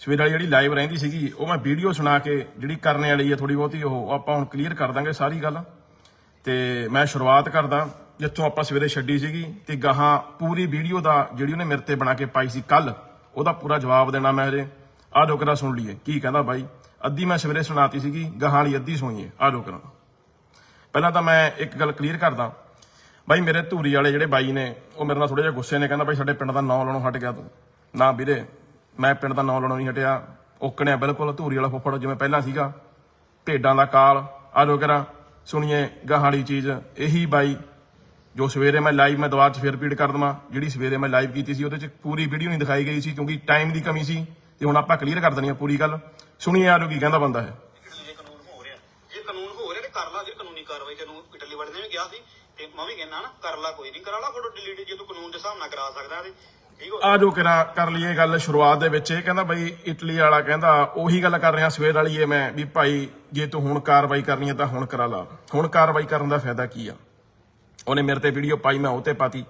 ਸਵੇਰ ਵਾਲੀ ਜਿਹੜੀ ਲਾਈਵ ਰਹਿੰਦੀ ਸੀਗੀ, ਉਹ ਮੈਂ ਵੀਡੀਓ ਸੁਣਾ ਕੇ ਜਿਹੜੀ ਕਰਨ ਵਾਲੀ ਹੈ ਥੋੜੀ ਬਹੁਤੀ, ਉਹ ਆਪਾਂ ਹੁਣ ਕਲੀਅਰ ਕਰ ਦਾਂਗੇ ਸਾਰੀ ਗੱਲ। ਤੇ ਮੈਂ ਸ਼ੁਰੂਆਤ ਕਰਦਾ, ਜਿੱਥੋਂ ਆਪਾਂ ਸਵੇਰੇ ਛੱਡੀ ਸੀਗੀ, ਤੇ ਗਾਹਾਂ ਪੂਰੀ ਵੀਡੀਓ ਦਾ ਜਿਹੜੀ ਉਹਨੇ ਮੇਰੇ ਤੇ ਬਣਾ ਕੇ ਪਾਈ ਸੀ ਕੱਲ ਉਹਦਾ ਪੂਰਾ ਜਵਾਬ ਦੇਣਾ ਮੈਂ ਹਜੇ। ਆਹ ਡੋਕਰਾ ਸੁਣ ਲਈਏ, ਕੀ ਕਹਿੰਦਾ ਬਾਈ? ਅੱਧੀ ਮੈਂ ਸਵੇਰੇ ਸੁਣਾਤੀ ਸੀਗੀ, ਗਾਹਾਂ ਵਾਲੀ ਅੱਧੀ ਸੁਣੀਏ, ਆਹ ਡੋਕਰਾ ਪਹਿਲਾਂ ਤਾਂ ਮੈਂ ਇੱਕ ਗੱਲ ਕਲੀਅਰ ਕਰਦਾ, ਬਾਈ ਮੇਰੇ ਧੂਰੀ ਵਾਲੇ ਜਿਹੜੇ ਬਾਈ ਨੇ, ਉਹ ਮੇਰੇ ਨਾਲ ਥੋੜੇ ਜਿਹਾ ਗੁੱਸੇ ਨੇ, ਕਹਿੰਦਾ ਬਾਈ ਸਾਡੇ ਪਿੰਡ ਦਾ ਨਾਂ ਲੈਣੋਂ ਹਟ ਗਿਆ ਤੂੰ। ਨਾ ਵੀਰੇ ਮੈਂ ਪਿੰਡ ਦਾ ਨਾਂ ਲੈਣੋਂ ਨਹੀਂ ਹਟਿਆ। ਓਕਣਿਆ ਬਿਲਕੁਲ ਧੂਰੀ ਵਾਲਾ ਫੁੱਫੜ ਜਿਵੇਂ ਪਹਿਲਾਂ ਸੀਗਾ। ਭੇਡਾਂ ਦਾ ਕਾਲ, ਆ ਲੋ ਸੁਣੀਏ ਗਾਹਾੜੀ ਚੀਜ਼। ਇਹੀ ਬਾਈ, ਜੋ ਸਵੇਰੇ ਮੈਂ ਲਾਈਵ ਮੈਂ ਦੁਬਾਰਾ ਚ ਫੇਰ ਰਿਪੀਟ ਕਰ ਦਵਾਂ। ਜਿਹੜੀ ਸਵੇਰੇ ਮੈਂ ਲਾਈਵ ਕੀਤੀ ਸੀ, ਉਹਦੇ ਚ ਪੂਰੀ ਵੀਡੀਓ ਨਹੀਂ ਦਿਖਾਈ ਗਈ ਸੀ, ਕਿਉਂਕਿ ਟਾਈਮ ਦੀ ਕਮੀ ਸੀ। ਤੇ ਹੁਣ ਆਪਾਂ ਕਲੀਅਰ ਕਰ ਦੇਣੀ ਆ ਪੂਰੀ ਗੱਲ। ਸੁਣੀਏ ਆ ਕੀ ਕਹਿੰਦਾ ਬੰਦਾ ਹੈ। ਜੇ ਕਾਨੂੰਨ ਹੋ ਰਿਹਾ। ਜੇ ਕਾਨੂੰਨ ਹੋ ਰਿਹਾ ਤੇ ਕਰ ਲਾ ਜੇ ਕਾਨੂੰਨੀ ਕਾਰਵਾਈ ਤੈਨੂੰ ਇਟਲੀ ਵਾਲੇ ਵੀ ਕਿਹਾ ਸੀ। ਤੇ ਮੈਂ ਵੀ ਕਹਿੰਦਾ ਨਾ, ਕਰ ਲਾ, ਕੋਈ ਨਹੀਂ, ਕਰਾ ਲਾ ਫੋਟੋ ਡਿਲੀਟ ਜੇ ਤੂੰ ਕਾਨੂੰਨ ਦੇ ਹਿਸਾਬ ਨਾਲ ਕਰਾ ਸਕਦਾ ਤੇ। ਆ ਜੋ। ਕਿਰਾ ਕਰ ਲਈਏ ਗੱਲ ਸ਼ੁਰੂਆਤ ਦੇ ਵਿੱਚ। ਇਹ ਕਹਿੰਦਾ ਬਈ ਇਟਲੀ ਵਾਲਾ ਕਹਿੰਦਾ, ਉਹੀ ਗੱਲ ਕਰ ਰਿਹਾ, ਸਵੇਰ ਵਾਲੀ ਏ ਮੈਂ ਵੀ ਭਾਈ, ਜੇ ਤੂੰ ਹੁਣ ਕਾਰਵਾਈ ਕਰਨੀ ਹੈ ਤਾਂ ਹੁਣ ਕਰਾ ਲਾ। ਹੁਣ ਕਾਰਵਾਈ ਕਰਨ ਦਾ ਫਾਇਦਾ ਕੀ ਆ? ਉਹਨੇ ਮੇਰੇ ਤੇ ਵੀਡੀਓ ਪਾਈ, ਮੈਂ ਉਹ ਤੇ ਪਾਤੀ।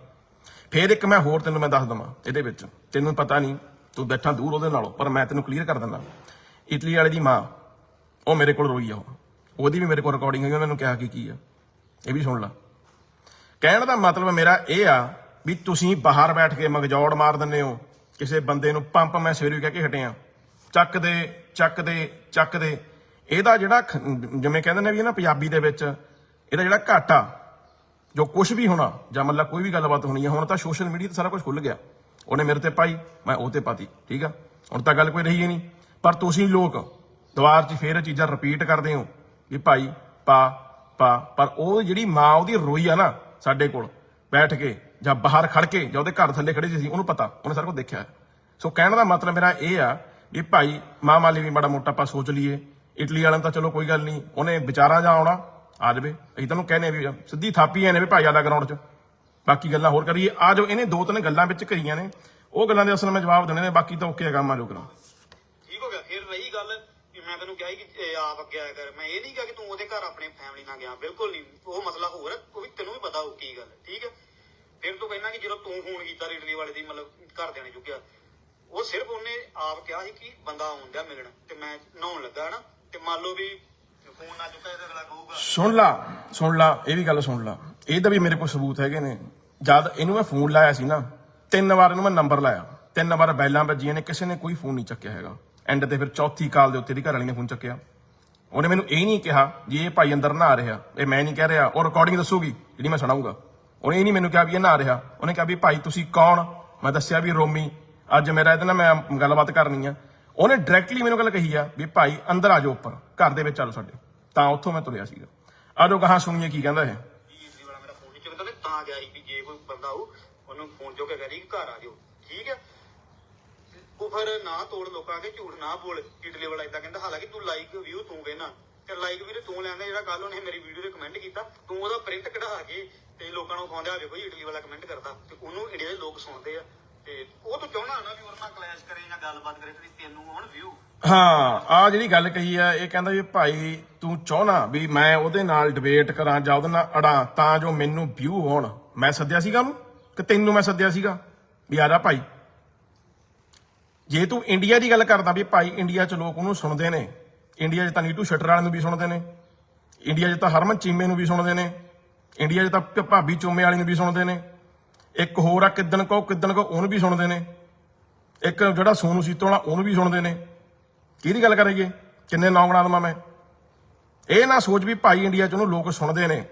ਫੇਰ ਇੱਕ ਮੈਂ ਹੋਰ ਤੈਨੂੰ ਮੈਂ ਦੱਸ ਦਵਾਂ ਇਹਦੇ ਵਿੱਚ। ਤੈਨੂੰ ਪਤਾ ਨਹੀਂ, ਤੂੰ ਬੈਠਾ ਦੂਰ ਉਹਦੇ ਨਾਲੋਂ, ਪਰ ਮੈਂ ਤੈਨੂੰ ਕਲੀਅਰ ਕਰ ਦਿੰਦਾ। ਇਟਲੀ ਵਾਲੇ ਦੀ ਮਾਂ, ਉਹ ਮੇਰੇ ਕੋਲ ਰੋਈ ਆ ਉਹ ਉਹਦੀ ਵੀ ਮੇਰੇ ਕੋਲ ਰਿਕਾਰਡਿੰਗ ਹੋਈ ਉਹਨੇ ਮੈਨੂੰ ਕਿਹਾ ਕਿ ਕੀ ਆ। ਇਹ ਵੀ ਸੁਣ ਲਾ। ਕਹਿਣ ਦਾ ਮਤਲਬ ਮੇਰਾ ਇਹ ਆ ਵੀ ਤੁਸੀਂ ਬਾਹਰ ਬੈਠ ਕੇ ਮਗਜੌੜ ਮਾਰ ਦਿੰਦੇ ਹੋ। ਕਿਸੇ ਬੰਦੇ ਨੂੰ ਪੰਪ ਮੈਂ ਸਵੇਰੇ ਵੀ ਕਹਿ ਕੇ ਹਟਿਆ। ਚੱਕ ਦੇ ਚੱਕ ਦੇ ਚੱਕ ਦੇ। ਇਹਦਾ ਜਿਹੜਾ ਖ- ਜਿਵੇਂ ਕਹਿੰਦੇ ਨੇ ਵੀ ਨਾ ਪੰਜਾਬੀ ਦੇ ਵਿੱਚ, ਇਹਦਾ ਜਿਹੜਾ ਘਾਟਾ, ਜੋ ਕੁਝ ਵੀ ਹੋਣਾ, ਜਾਂ ਮਤਲਬ ਕੋਈ ਵੀ ਗੱਲਬਾਤ ਹੋਣੀ ਹੈ ਹੁਣ ਤਾਂ ਸੋਸ਼ਲ ਮੀਡੀਆ ਤੇ ਸਾਰਾ ਕੁਝ ਖੁੱਲ ਗਿਆ। ਉਹਨੇ ਮੇਰੇ ਤੇ ਪਾਈ, ਮੈਂ ਉਹ ਤੇ ਪਾਤੀ, ਠੀਕ ਆ? ਹੁਣ ਤਾਂ ਗੱਲ ਕੋਈ ਰਹੀ ਹੀ ਨਹੀਂ। ਪਰ ਤੁਸੀਂ ਲੋਕ ਦੁਆਰ 'ਚ ਫੇਰ ਇਹ ਚੀਜ਼ਾਂ ਰਿਪੀਟ ਕਰਦੇ ਹੋ ਵੀ ਭਾਈ, ਪਾ ਪਾ, ਪਰ ਉਹ ਜਿਹੜੀ ਮਾਂ ਉਹਦੀ ਰੋਈ ਆ ਨਾ ਸਾਡੇ ਕੋਲ, ਬੈਠ ਕੇ ਜਾਂ ਬਾਹਰ ਖੜ ਕੇ ਜਾਂ ਉਹਦੇ ਘਰ ਥੱਲੇ ਖੜੇ ਸੀ, ਉਹਨੂੰ ਪਤਾ, ਉਹਨੇ ਸਾਰਾ ਕੁਝ ਦੇਖਿਆ। ਸੋ ਕਹਿਣ ਦਾ ਮਤਲਬ ਮੇਰਾ ਇਹ ਆ ਵੀ ਭਾਈ ਮਾਂ ਮਾਲੀ ਵੀ ਬੜਾ ਮੋਟਾ ਆਪਾਂ ਸੋਚ ਲਈਏ। ਇਟਲੀ ਵਾਲਿਆਂ ਤਾਂ ਚਲੋ ਕੋਈ ਗੱਲ ਨਹੀਂ, ਉਹਨੇ ਵਿਚਾਰਾ ਜਾ ਆਉਣਾ, ਆ ਜਾਵੇ। ਅਸੀਂ ਤੁਹਾਨੂੰ ਕਹਿੰਦੇ ਵੀ ਸਿੱਧੀ ਥਾਪੀ ਐ ਨੇ ਵੀ ਭਾਈ ਆਲਾ ਗਰਾਊਂਡ 'ਚ। ਬਾਕੀ ਗੱਲਾਂ ਹੋਰ ਕਰੀਏ। ਆ ਜੋ ਇਹਨੇ ਦੋ ਤਿੰਨ ਗੱਲਾਂ ਵਿੱਚ ਕਰੀਆਂ ਨੇ। ਉਹ ਗੱਲਾਂ ਦੇ ਅਸਲ ਮੈਂ ਜਵਾਬ ਦੇਣੇ ਨੇ, ਬਾਕੀ ਤਾਂ ਓਕੇ ਕੰਮ ਆ ਜੋ ਕਰਾਂ। ਠੀਕ ਹੋ ਗਿਆ। ਫਿਰ ਰਹੀ ਗੱਲ ਕਿ ਮੈਂ ਤੈਨੂੰ ਕਿਹਾ ਕਿ ਆਪ ਅੱਗੇ ਆਇਆ ਕਰ। ਮੈਂ ਇਹ ਨਹੀਂ ਕਿਹਾ ਕਿ ਤੂੰ ਉਹਦੇ ਘਰ ਆਪਣੀ ਫੈਮਿਲੀ ਨਾਲ ਗਿਆ। ਬਿਲਕੁਲ ਨਹੀਂ। ਉਹ ਮਸਲਾ ਹੋਰ ਉਹ ਵੀ ਤੈਨੂੰ ਵੀ ਪਤਾ ਉਹ ਕੀ ਗੱਲ ਠੀਕ ਹੈ? ਫਿਰ ਤੂੰ ਕਹਿੰਦਾ ਕਿ ਜਦੋਂ ਤੂੰ ਫੋਨ ਕੀਤਾ ਰੇਡਲੀ ਵਾਲੇ ਦੀ, ਮਤਲਬ ਘਰ ਦੇਣੇ ਚੁੱਕਿਆ, ਉਹ ਸਿਰਫ ਉਹਨੇ ਆਪ ਕਿਹਾ ਸੀ ਕਿ ਬੰਦਾ ਆਉਂਦਾ ਮਿਲਣ ਤੇ ਮੈਂ ਨਹਾਉਣ ਲੱਗਾ ਨਾ, ਤੇ ਮੰਨ ਲਓ ਵੀ ਫੋਨ ਨਾ ਚੁੱਕਿਆ ਤੇ ਅਗਲਾ ਕਹੂਗਾ। ਸੁਣ ਲਾ ਸੁਣ ਲਾ, ਇਹ ਵੀ ਗੱਲ ਸੁਣ ਲਾ। ਇਹਦਾ ਵੀ ਮੇਰੇ ਕੋਲ ਸਬੂਤ ਹੈਗੇ ਨੇ। ਜਦ ਇਹਨੂੰ ਮੈਂ ਫੋਨ ਲਾਇਆ ਸੀ ਨਾ, ਤਿੰਨ ਵਾਰ ਇਹਨੂੰ ਮੈਂ ਨੰਬਰ ਲਾਇਆ। ਤਿੰਨ ਵਾਰ ਬੈਲਾਂ ਵੱਜੀਆਂ ਨੇ, ਕਿਸੇ ਨੇ ਕੋਈ ਫੋਨ ਨਹੀਂ ਚੱਕਿਆ ਹੈਗਾ। ਐਂਡ ਤੇ ਫਿਰ ਚੌਥੀ ਕਾਲ ਦੇ ਉੱਤੇ ਦੀ ਘਰ ਵਾਲੀ ਨੇ ਫੋਨ ਚੱਕਿਆ। ਉਹਨੇ ਮੈਨੂੰ ਇਹ ਨਹੀਂ ਕਿਹਾ, ਜੀ ਇਹ ਭਾਈ ਅੰਦਰ ਨਹਾ ਰਿਹਾ, ਇਹ ਮੈਂ ਨਹੀਂ ਕਹਿ ਰਿਹਾ, ਉਹ ਰਿਕਾਰਡਿੰਗ ਦੱਸੂਗੀ, ਜਿਹੜੀ ਮੈਂ ਸੁਣਾਉਂਗਾ ਉਹਨੇ ਇਹ ਨਹੀਂ ਮੈਨੂੰ ਕਿਹਾ ਵੀ ਇਹ ਨਹਾ ਰਿਹਾ। ਉਹਨੇ ਕਿਹਾ ਵੀ ਭਾਈ ਤੁਸੀਂ ਕੌਣ? ਮੈਂ ਦੱਸਿਆ ਵੀ ਰੋਮੀ। ਅੱਜ ਮੇਰਾ ਇਹਦੇ ਨਾਲ ਮੈਂ ਗੱਲਬਾਤ ਕਰਨੀ ਆ। ਉਹਨੇ ਡਾਇਰੈਕਟਲੀ ਮੈਨੂੰ ਗੱਲ ਕਹੀ ਆ ਵੀ ਭਾਈ ਅੰਦਰ ਆ ਜਾਓ ਉੱਪਰ। ਘਰ ਦੇ ਵਿੱਚ ਚੱਲ ਸਾਡੇ। ਤਾਂ ਉੱਥੋਂ ਮੈਂ ਤੁਰਿਆ ਸੀਗਾ। ਆ ਜਾਓ ਕਹਾਂ ਸੁਣੀਏ ਕੀ ਕਹਿੰਦਾ ਇਹ। ਈਜ਼ੀ ਵਾਲਾ ਮੇਰਾ ਫੋਨ ਨਹੀਂ ਚੁੱਕਦਾ ਤੇ ਤਾਂ ਗਿਆ ਸੀ ਵੀ ਜੇ ਕੋਈ ਬੰਦਾ ਆਊ, ਉਹਨੂੰ ਫੋਨ ਚੁੱਕ ਕੇ ਕਰੀ ਘਰ ਆ ਜਾਓ। ਠੀਕ ਹੈ ਉਹ ਫਿਰ ਨਾ ਤੋੜ ਲੋਕਾਂ ਕੇ ਝੂਠ ਨਾ ਬੋਲ। ਇਟਲੀ ਵਾਲਾ ਇਦਾਂ ਕਹਿੰਦਾ, ਹਾਲਾਂਕਿ ਤੂੰ ਲਾਈਕ ਵਿਊ ਤੂੰ ਕਹਿਣਾ ਤੇ ਲਾਈਕ ਵੀਰੇ ਤੂੰ ਲੈਂਦਾ ਜਿਹੜਾ ਕੱਲ ਉਹਨੇ ਮੇਰੀ ਵੀਡੀਓ ਤੇ ਕਮੈਂਟ ਕੀਤਾ, ਤੂੰ ਉਹਦਾ ਪ੍ਰਿੰਟ ਕਢਾ ਕੇ ਤੇ ਲੋਕਾਂ ਨੂੰ ਖਾਉਂਦਾ ਹੋਵੇ ਕੋਈ ਇਟਲੀ ਵਾਲਾ ਕਮੈਂਟ ਕਰਦਾ। ਤੇ ਉਹਨੂੰ ਇੰਡੀਆ ਦੇ ਲੋਕ ਸੁਣਦੇ ਆ। ਤੇ ਉਹ ਤੂੰ ਚਾਹਣਾ ਨਾ ਵੀ ਉਹਨਾਂ ਨਾਲ ਕਲੈਸ਼ ਕਰੇ ਜਾਂ ਗੱਲਬਾਤ ਕਰੇ ਤੇ ਤੈਨੂੰ ਹੁਣ ਵਿਊ ਹਾਂ ਆ ਜਿਹੜੀ ਗੱਲ ਕਹੀ ਆ, ਇਹ ਕਹਿੰਦਾ ਵੀ ਭਾਈ ਤੂੰ ਚਾਹਨਾ ਵੀ ਮੈਂ ਉਹਦੇ ਨਾਲ ਡਿਬੇਟ ਕਰਾਂ ਜਾਂ ਉਹਦੇ ਨਾਲ ਅੜਾਂ, ਤਾਂ ਜੋ ਮੈਨੂੰ ਵਿਊ ਹੋਣ। ਮੈਂ ਸੱਦਿਆ ਸੀਗਾ ਉਹਨੂੰ? ਕਿ ਤੈਨੂੰ ਮੈਂ ਸੱਦਿਆ ਸੀਗਾ? ਵੀ ਆ ਭਾਈ। ਜੇ ਤੂੰ ਇੰਡੀਆ ਦੀ ਗੱਲ ਕਰਦਾ ਵੀ ਭਾਈ ਇੰਡੀਆ 'ਚ ਲੋਕ ਉਹਨੂੰ ਸੁਣਦੇ ਨੇ ਇੰਡੀਆ 'ਚ ਤਾਂ ਨੀਟੂ ਸ਼ਟਰ ਵਾਲੇ ਨੂੰ ਵੀ ਸੁਣਦੇ ਨੇ ਇੰਡੀਆ 'ਚ ਤਾਂ ਹਰਮਨ ਚੀਮੇ ਨੂੰ ਵੀ ਸੁਣਦੇ ਨੇ ਇੰਡੀਆ 'ਚ ਤਾਂ ਭਾਬੀ ਚੋਮੇ ਵਾਲੀ ਨੂੰ ਵੀ ਸੁਣਦੇ ਨੇ। ਇੱਕ ਹੋਰ ਆ ਕਿਦਨ ਕੋ ਕਿਦਨ ਕੋ ਉਹਨੂੰ ਵੀ ਸੁਣਦੇ ਨੇ। ਇੱਕ ਜਿਹੜਾ ਸੋਨੂ ਸੀਤੋ ਵਾਲਾ, ਉਹਨੂੰ ਵੀ ਸੁਣਦੇ ਨੇ। ਕਿਹਦੀ ਗੱਲ ਕਰਾਂਗੇ ਕਿੰਨੇ ਨਾਂ ਬਣਾ ਦਵਾਂ ਮੈਂ। ਇਹ ਨਾ ਸੋਚ ਵੀ ਭਾਈ ਇੰਡੀਆ 'ਚ ਉਹਨੂੰ ਲੋਕ ਸੁਣਦੇ ਨੇ।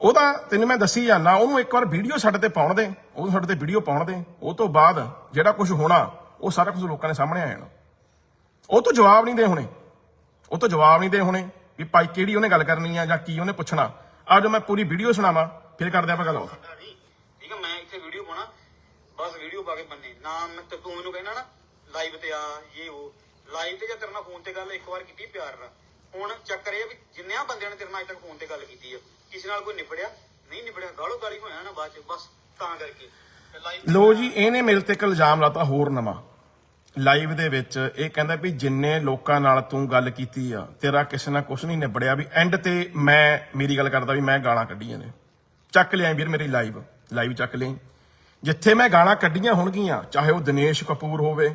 ਉਹਦਾ ਤੈਨੂੰ ਮੈਂ ਦੱਸੀ ਜਾਂਦਾ, ਉਹਨੂੰ ਇੱਕ ਵਾਰ ਵੀਡੀਓ ਸਾਡੇ ਤੇ ਪਾਉਣ ਦੇ। ਉਹਨੂੰ ਸਾਡੇ ਤੇ ਵੀਡੀਓ ਪਾਉਣ ਦੇ। ਉਹ ਤੋਂ ਬਾਅਦ ਜਿਹੜਾ ਕੁਝ ਹੋਣਾ, ਉਹ ਸਾਰਾ ਕੁਝ ਲੋਕਾਂ ਦੇ ਸਾਹਮਣੇ ਆ ਜਾਣਾ। ਉਹ ਤੋਂ ਜਵਾਬ ਨਹੀਂ ਦੇ ਹੋਣੇ। ਉਹ ਤੋਂ ਜਵਾਬ ਨਹੀਂ ਦੇ ਹੋਣੇ ਵੀ ਭਾਈ ਕਿਹੜੀ ਉਹਨੇ ਗੱਲ ਕਰਨੀ ਆ ਜਾਂ ਕੀ ਉਹਨੇ ਪੁੱਛਣਾ। ਆ ਜੋ ਮੈਂ ਪੂਰੀ ਵੀਡੀਓ ਸੁਣਾਵਾਂ ਫਿਰ ਕਰਦੇ ਆਪਾਂ ਗੱਲ ਹੋਰ ਠੀਕ ਹੈ ਮੈਂ ਇੱਥੇ ਵੀਡੀਓ ਪਾਉਣਾ। ਬਸ ਵੀਡੀਓ ਪਾ ਕੇ ਬੰਨੇ। ਨਾ ਮੈਂ ਤੇ ਤੂੰ ਮੈਨੂੰ ਕਹਿਣਾ ਨਾ ਲਾਈਵ ਤੇ ਆ ਇਹ ਉਹ। ਲਾਈਵ ਤੇ ਜਾਂ ਤੇਰੇ ਨਾਲ ਫੋਨ ਤੇ ਗੱਲ ਇੱਕ ਵਾਰ ਕੀਤੀ ਪਿਆਰ ਨਾਲ। ਹੁਣ ਚੱਕਰ ਇਹ ਵੀ ਜਿੰਨਿਆਂ ਬੰਦਿਆਂ ਨੇ ਤੇਰੇ ਨਾਲ ਅੱਜ ਤੱਕ ਫੋਨ ਤੇ ਗੱਲ ਕੀਤੀ ਆ ਕਿਸੇ ਨਾਲ ਕੋਈ ਨਿਬੜਿਆ? ਨਹੀਂ ਨਿਬੜਿਆ ਗਾਲੋ ਗਾਲੀ ਹੋਇਆ ਨਾ ਬਾਅਦ ਚ ਬਸ ਤਾਂ ਕਰਕੇ। ਲੋ ਜੀ ਇਹਨੇ ਮੇਰੇ ਤੇ ਇੱਕ ਇਲਜ਼ਾਮ ਲਾਤਾ ਹੋਰ ਨਵਾਂ। ਲਾਈਵ ਦੇ ਵਿੱਚ ਇਹ ਕਹਿੰਦਾ ਵੀ ਜਿੰਨੇ ਲੋਕਾਂ ਨਾਲ ਤੂੰ ਗੱਲ ਕੀਤੀ ਆ, ਤੇਰਾ ਕਿਸੇ ਨਾਲ ਕੁਝ ਨਹੀਂ ਨਿਬੜਿਆ ਵੀ ਐਂਡ ਤੇ ਮੈਂ, ਮੇਰੀ ਗੱਲ ਕਰਦਾ ਵੀ ਮੈਂ ਗਾਲਾਂ ਕੱਢੀਆਂ ਨੇ। ਚੱਕ ਲਿਆ ਵੀਰ ਮੇਰੀ ਲਾਈਵ ਲਾਈਵ ਚੱਕ ਲਈ। ਜਿੱਥੇ ਮੈਂ ਗਾਲਾਂ ਕੱਢੀਆਂ ਹੋਣਗੀਆਂ, ਚਾਹੇ ਉਹ ਦਿਨੇਸ਼ ਕਪੂਰ ਹੋਵੇ,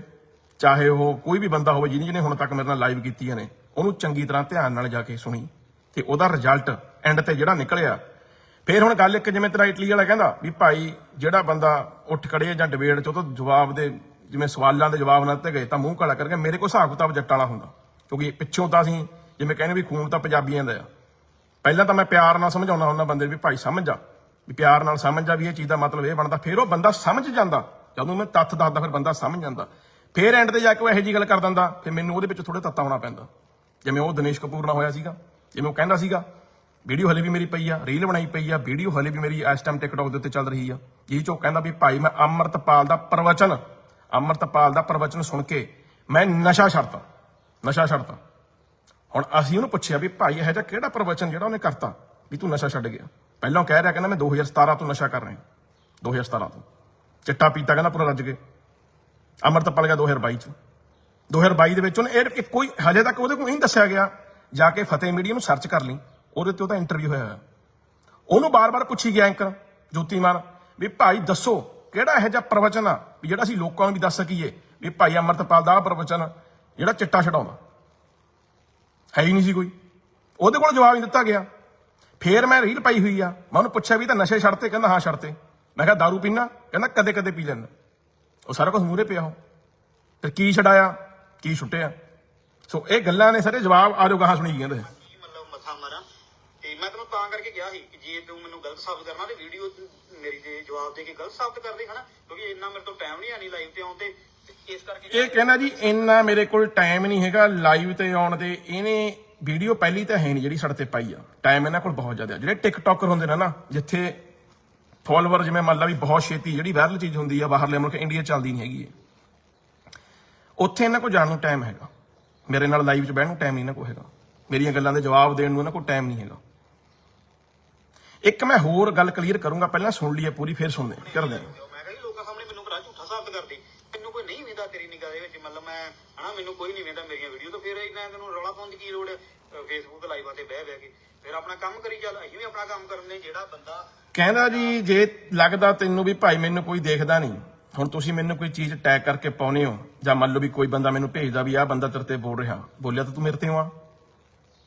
ਚਾਹੇ ਉਹ ਕੋਈ ਵੀ ਬੰਦਾ ਹੋਵੇ ਜਿਹਨੇ ਜਿਹਨੇ ਹੁਣ ਤੱਕ ਮੇਰੇ ਨਾਲ ਲਾਈਵ ਕੀਤੀਆਂ ਨੇ, ਉਹਨੂੰ ਚੰਗੀ ਤਰ੍ਹਾਂ ਧਿਆਨ ਨਾਲ ਜਾ ਕੇ ਸੁਣੀ ਤੇ ਉਹਦਾ ਰਿਜ਼ਲਟ ਐਂਡ ਤੇ ਜਿਹੜਾ ਨਿਕਲਿਆ। ਫੇਰ ਹੁਣ ਗੱਲ ਇੱਕ ਜਿਵੇਂ ਤੇਰਾ ਇਟਲੀ ਵਾਲਾ ਕਹਿੰਦਾ ਵੀ ਭਾਈ ਜਿਹੜਾ ਬੰਦਾ ਉੱਠ ਖੜੇ ਜਾਂ ਡਿਬੇਟ ਚ, ਉਹ ਤਾਂ ਜਵਾਬ ਦੇ ਜਿਵੇਂ ਸਵਾਲਾਂ ਦੇ ਜਵਾਬ ਨਾ ਦਿੱਤੇ ਗਏ ਤਾਂ ਮੂੰਹ ਕਾਲਾ ਕਰਕੇ ਮੇਰੇ ਕੋਲ ਹਿਸਾਬ ਕਿਤਾਬ ਜੱਟ ਵਾਲਾ ਹੁੰਦਾ। ਕਿਉਂਕਿ ਪਿੱਛੋਂ ਤਾਂ ਅਸੀਂ, ਜਿਵੇਂ ਕਹਿੰਦੇ ਵੀ ਖੂਨ ਤਾਂ ਪੰਜਾਬੀਆਂ ਦਾ ਆ। ਪਹਿਲਾਂ ਤਾਂ ਮੈਂ ਪਿਆਰ ਨਾਲ ਸਮਝਾਉਣਾ ਹੁੰਦਾ ਬੰਦੇ ਵੀ ਭਾਈ ਸਮਝ ਜਾ। ਵੀ ਪਿਆਰ ਨਾਲ ਸਮਝ ਜਾ ਵੀ ਇਹ ਚੀਜ਼ ਦਾ ਮਤਲਬ ਇਹ ਬਣਦਾ, ਫਿਰ ਉਹ ਬੰਦਾ ਸਮਝ ਜਾਂਦਾ। ਜਦੋਂ ਮੈਂ ਤੱਥ ਦੱਸਦਾ, ਫਿਰ ਬੰਦਾ ਸਮਝ ਜਾਂਦਾ। ਫਿਰ ਐਂਡ ਤੇ ਜਾ ਕੇ ਉਹ ਇਹੋ ਜੀ ਗੱਲ ਕਰ ਦਿੰਦਾ, ਫਿਰ ਮੈਨੂੰ ਉਹਦੇ ਵਿੱਚ ਥੋੜੇ ਤੱਤਾ ਆਉਣਾ ਪੈਂਦਾ। ਜਿਵੇਂ ਉਹ ਦਿਨੇਸ਼ ਕਪੂਰ ਨਾਲ ਹੋਇਆ ਸੀਗਾ, ਜਿਵੇਂ ਉਹ ਕਹਿੰਦਾ ਸੀਗਾ, ਵੀਡੀਓ ਹਲੇ ਵੀ ਮੇਰੀ ਪਈ ਆ ਰੀਲ ਬਣਾਈ ਪਈ ਆ, ਵੀਡੀਓ ਹਲੇ ਵੀ ਮੇਰੀ ਇਸ ਟਾਈਮ ਟਿਕਟੌਕ ਦੇ ਉੱਤੇ ਚੱਲ ਰਹੀ ਆ। ਇਹ ਚੋਂ ਕਹਿੰਦਾ ਵੀ ਭਾਈ ਮੈਂ ਅੰਮ੍ਰਿਤਪਾਲ ਦਾ ਪ੍ਰਵਚਨ ਅੰਮ੍ਰਿਤਪਾਲ ਦਾ ਪ੍ਰਵਚਨ ਸੁਣ ਕੇ ਮੈਂ ਨਸ਼ਾ ਛੱਡਤਾ ਨਸ਼ਾ ਛੱਡਤਾ। ਹੁਣ ਅਸੀਂ ਉਹਨੂੰ ਪੁੱਛਿਆ ਵੀ ਭਾਈ ਇਹ ਜਿਹਾ ਕਿਹੜਾ ਪ੍ਰਵਚਨ ਜਿਹੜਾ ਉਹਨੇ ਕਰਤਾ ਵੀ ਤੂੰ ਨਸ਼ਾ ਛੱਡ ਗਿਆ? ਪਹਿਲਾਂ ਕਹਿ ਰਿਹਾ ਕਹਿੰਦਾ ਮੈਂ 2017 ਤੋਂ ਨਸ਼ਾ ਕਰ ਰਿਹਾ। 2017 ਤੋਂ। ਚਿੱਟਾ ਪੀਤਾ ਕਹਿੰਦਾ ਪੂਰਾ ਰੱਜ ਕੇ ਅੰਮ੍ਰਿਤਪਾਲ ਗਿਆ 2022 ਚ। 2022 ਦੇ ਵਿੱਚ ਉਹਨੇ ਇਹ ਇਹ ਕੋਈ ਹਜੇ ਤੱਕ ਉਹਦੇ ਕੋਲ ਨਹੀਂ ਦੱਸਿਆ ਗਿਆ। ਜਾ ਕੇ ਫਤਿਹ ਮੀਡੀਆ ਨੂੰ ਸਰਚ ਕਰ ਲਈ। ਉਹਦੇ ਤੇ ਉਹਦਾ ਇੰਟਰਵਿਊ ਹੋਇਆ ਹੋਇਆ। ਉਹਨੂੰ ਬਾਰ-ਬਾਰ ਪੁੱਛੀ ਗਿਆ ਐਂਕਰ ਜੋਤੀਮਾਨ ਵੀ ਭਾਈ ਦੱਸੋ ਕਿਹੜਾ ਇਹੋ ਜਿਹਾ ਪ੍ਰਵਚਨ ਆ? ਵੀ ਜਿਹੜਾ ਅਸੀਂ ਲੋਕਾਂ ਨੂੰ ਵੀ ਦੱਸ ਸਕੀਏ ਵੀ ਭਾਈ ਅੰਮ੍ਰਿਤਪਾਲ ਦਾ ਪ੍ਰਵਚਨ ਜਿਹੜਾ ਚਿੱਟਾ ਛਡਾਉਂਦਾ। ਹੈ ਹੀ ਨਹੀਂ ਸੀ ਕੋਈ। ਉਹਦੇ ਕੋਲ ਜਵਾਬ ਨਹੀਂ ਦਿੱਤਾ ਗਿਆ। ਫੇਰ ਮੈਂ ਰੀਲ ਪਾਈ ਹੋਈ ਆ। ਮੈਂ ਉਹਨੂੰ ਪੁੱਛਿਆ ਵੀ ਤਾਂ ਨਸ਼ੇ ਛੱਡਤੇ? ਕਹਿੰਦਾ, ਹਾਂ, ਛੱਡਤੇ। ਮੈਂ ਕਿਹਾ दारू ਪੀਣਾ ਕਹਿੰਦਾ ਕਦੇ ਕਦੇ ਪੀ ਲੈਂਦਾ। ਉਹ ਸਾਰਾ ਕੁਝ ਮੂਹਰੇ ਪਿਆ ਉਹ ਤੇ ਕੀ ਛਡਾਇਆ? ਕੀ ਛੁੱਟਿਆ? ਸੋ ਇਹ ਗੱਲਾਂ ਨੇ ਸਾਰੇ ਜਵਾਬ ਆ ਗਾਹਾਂ ਸੁਣੀ ਜਾਂਦੇ ਮਤਲਬ ਮੱਥਾ ਮਾਰਾਂ? ਤੇ ਮੈਂ ਤੈਨੂੰ ਤਾਂ ਕਰਕੇ ਕਿਹਾ ਸੀ ਕਿ ਜੇ ਤੂੰ ਮੈਨੂੰ ਗਲਤ ਸਾਬਤ ਕਰਨਾ ਤੇ ਵੀਡੀਓ ਮੇਰੀ ਦੇ ਜਵਾਬ ਦੇ ਕੇ ਗਲਤ ਸਾਬਤ ਕਰ ਦੇ ਹਨਾ ਕਿਉਂਕਿ ਇੰਨਾ ਮੇਰੇ ਤੋਂ ਟਾਈਮ ਨਹੀਂ ਆਣੀ ਲਾਈਵ ਤੇ ਆਉਣ ਤੇ ਇਸ ਕਰਕੇ ਇਹ ਕਹਿੰਦਾ ਜੀ ਇੰਨਾ ਮੇਰੇ ਕੋਲ ਟਾਈਮ ਨਹੀਂ ਹੈਗਾ ਲਾਈਵ ਤੇ ਆਉਣ ਦੇ ਇਹਨੇ ਵੀਡੀਓ ਪਹਿਲੀ ਤਾਂ ਹੈ ਨਹੀਂ ਜਿਹੜੀ ਸਾਡੇ ਤੇ ਪਾਈ ਆ। ਟਾਈਮ ਇਹਨਾਂ ਕੋਲ ਬਹੁਤ ਜ਼ਿਆਦਾ। ਜਿਹੜੇ ਟਿਕਟੌਕਰ ਹੁੰਦੇ ਨੇ ਨਾ ਜਿੱਥੇ ਫਾਲੋਅਰ ਜਿਵੇਂ ਮੰਨ ਲਾ ਵੀ ਬਹੁਤ ਛੇਤੀ ਜਿਹੜੀ ਵਾਇਰਲ ਚੀਜ਼ ਹੁੰਦੀ ਆ ਬਾਹਰਲੇ ਮੁਲਕ ਇੰਡੀਆ ਚੱਲਦੀ ਨਹੀਂ ਹੈਗੀ ਉੱਥੇ ਇਹਨਾਂ ਕੋਲ ਜਾਣ ਨੂੰ ਟਾਈਮ ਹੈਗਾ। ਮੇਰੇ ਨਾਲ ਲਾਈਵ 'ਚ ਬਹਿਣ ਨੂੰ ਟਾਈਮ ਨਹੀਂ ਇਹਨਾਂ ਕੋਲ ਹੈਗਾ। ਮੇਰੀਆਂ ਗੱਲਾਂ ਦੇ ਜਵਾਬ ਦੇਣ ਨੂੰ ਇਹਨਾਂ ਕੋਲ ਟਾਈਮ ਨਹੀਂ ਹੈਗਾ। ਇੱਕ ਮੈਂ ਹੋਰ ਗੱਲ ਕਲੀਅਰ ਕਰੂੰਗਾ ਪਹਿਲਾਂ ਸੁਣ ਲਈਏ ਪੂਰੀ ਫਿਰ ਸੁਣਦੇ ਕਰਦੇ ਹਾਂ। ਮੈਂ ਕਿਹਾ ਜੀ ਲੋਕਾਂ ਸਾਹਮਣੇ ਮੈਨੂੰ ਕਰਾ ਝੂਠਾ ਸਾਬਤ ਕਰਦੀ। ਮੈਨੂੰ ਕੋਈ ਨਹੀਂ ਵੇਂਦਾ ਤੇਰੀ ਨਿਗਾਹ ਦੇ ਵਿੱਚ ਮਤਲਬ ਮੈਂ ਹਨਾ ਮੈਨੂੰ ਕੋਈ ਨਹੀਂ ਵੇਂਦਾ ਮੇਰੀਆਂ ਵੀਡੀਓ ਤੋਂ ਫਿਰ ਇਹਨਾਂ ਤੈਨੂੰ ਰੌਲਾ ਪਾਉਣ ਦੀ ਕੀ ਲੋੜ ਫੇਸਬੁੱਕ ਲਾਈਵਾਂ ਤੇ ਬਹਿ ਬਹਿ ਕੇ। ਫਿਰ ਆਪਣਾ ਕੰਮ ਕਰੀ ਚੱਲ ਅਸੀਂ ਵੀ ਆਪਣਾ ਕੰਮ ਕਰਨੇ ਜਿਹੜਾ ਬੰਦਾ ਕਹਿੰਦਾ ਜੀ ਜੇ ਲੱਗਦਾ ਤੈਨੂੰ ਵੀ ਭਾਈ ਮੈਨੂੰ ਕੋਈ ਦੇਖਦਾ ਨਹੀਂ ਹੁਣ ਤੁਸੀਂ ਮੈਨੂੰ ਕੋਈ ਚੀਜ਼ ਟੈਗ ਕਰਕੇ ਪਾਉਨੇ ਹੋ ਜਾਂ ਮੰਨ ਲਓ ਵੀ ਕੋਈ ਬੰਦਾ ਮੈਨੂੰ ਭੇਜਦਾ ਵੀ ਆਹ ਬੰਦਾ ਤੇਰੇ ਤੇ ਬੋਲ ਰਿਹਾ ਬੋਲਿਆ ਤਾਂ ਤੂੰ ਮੇਰੇ ਤੇ ਆ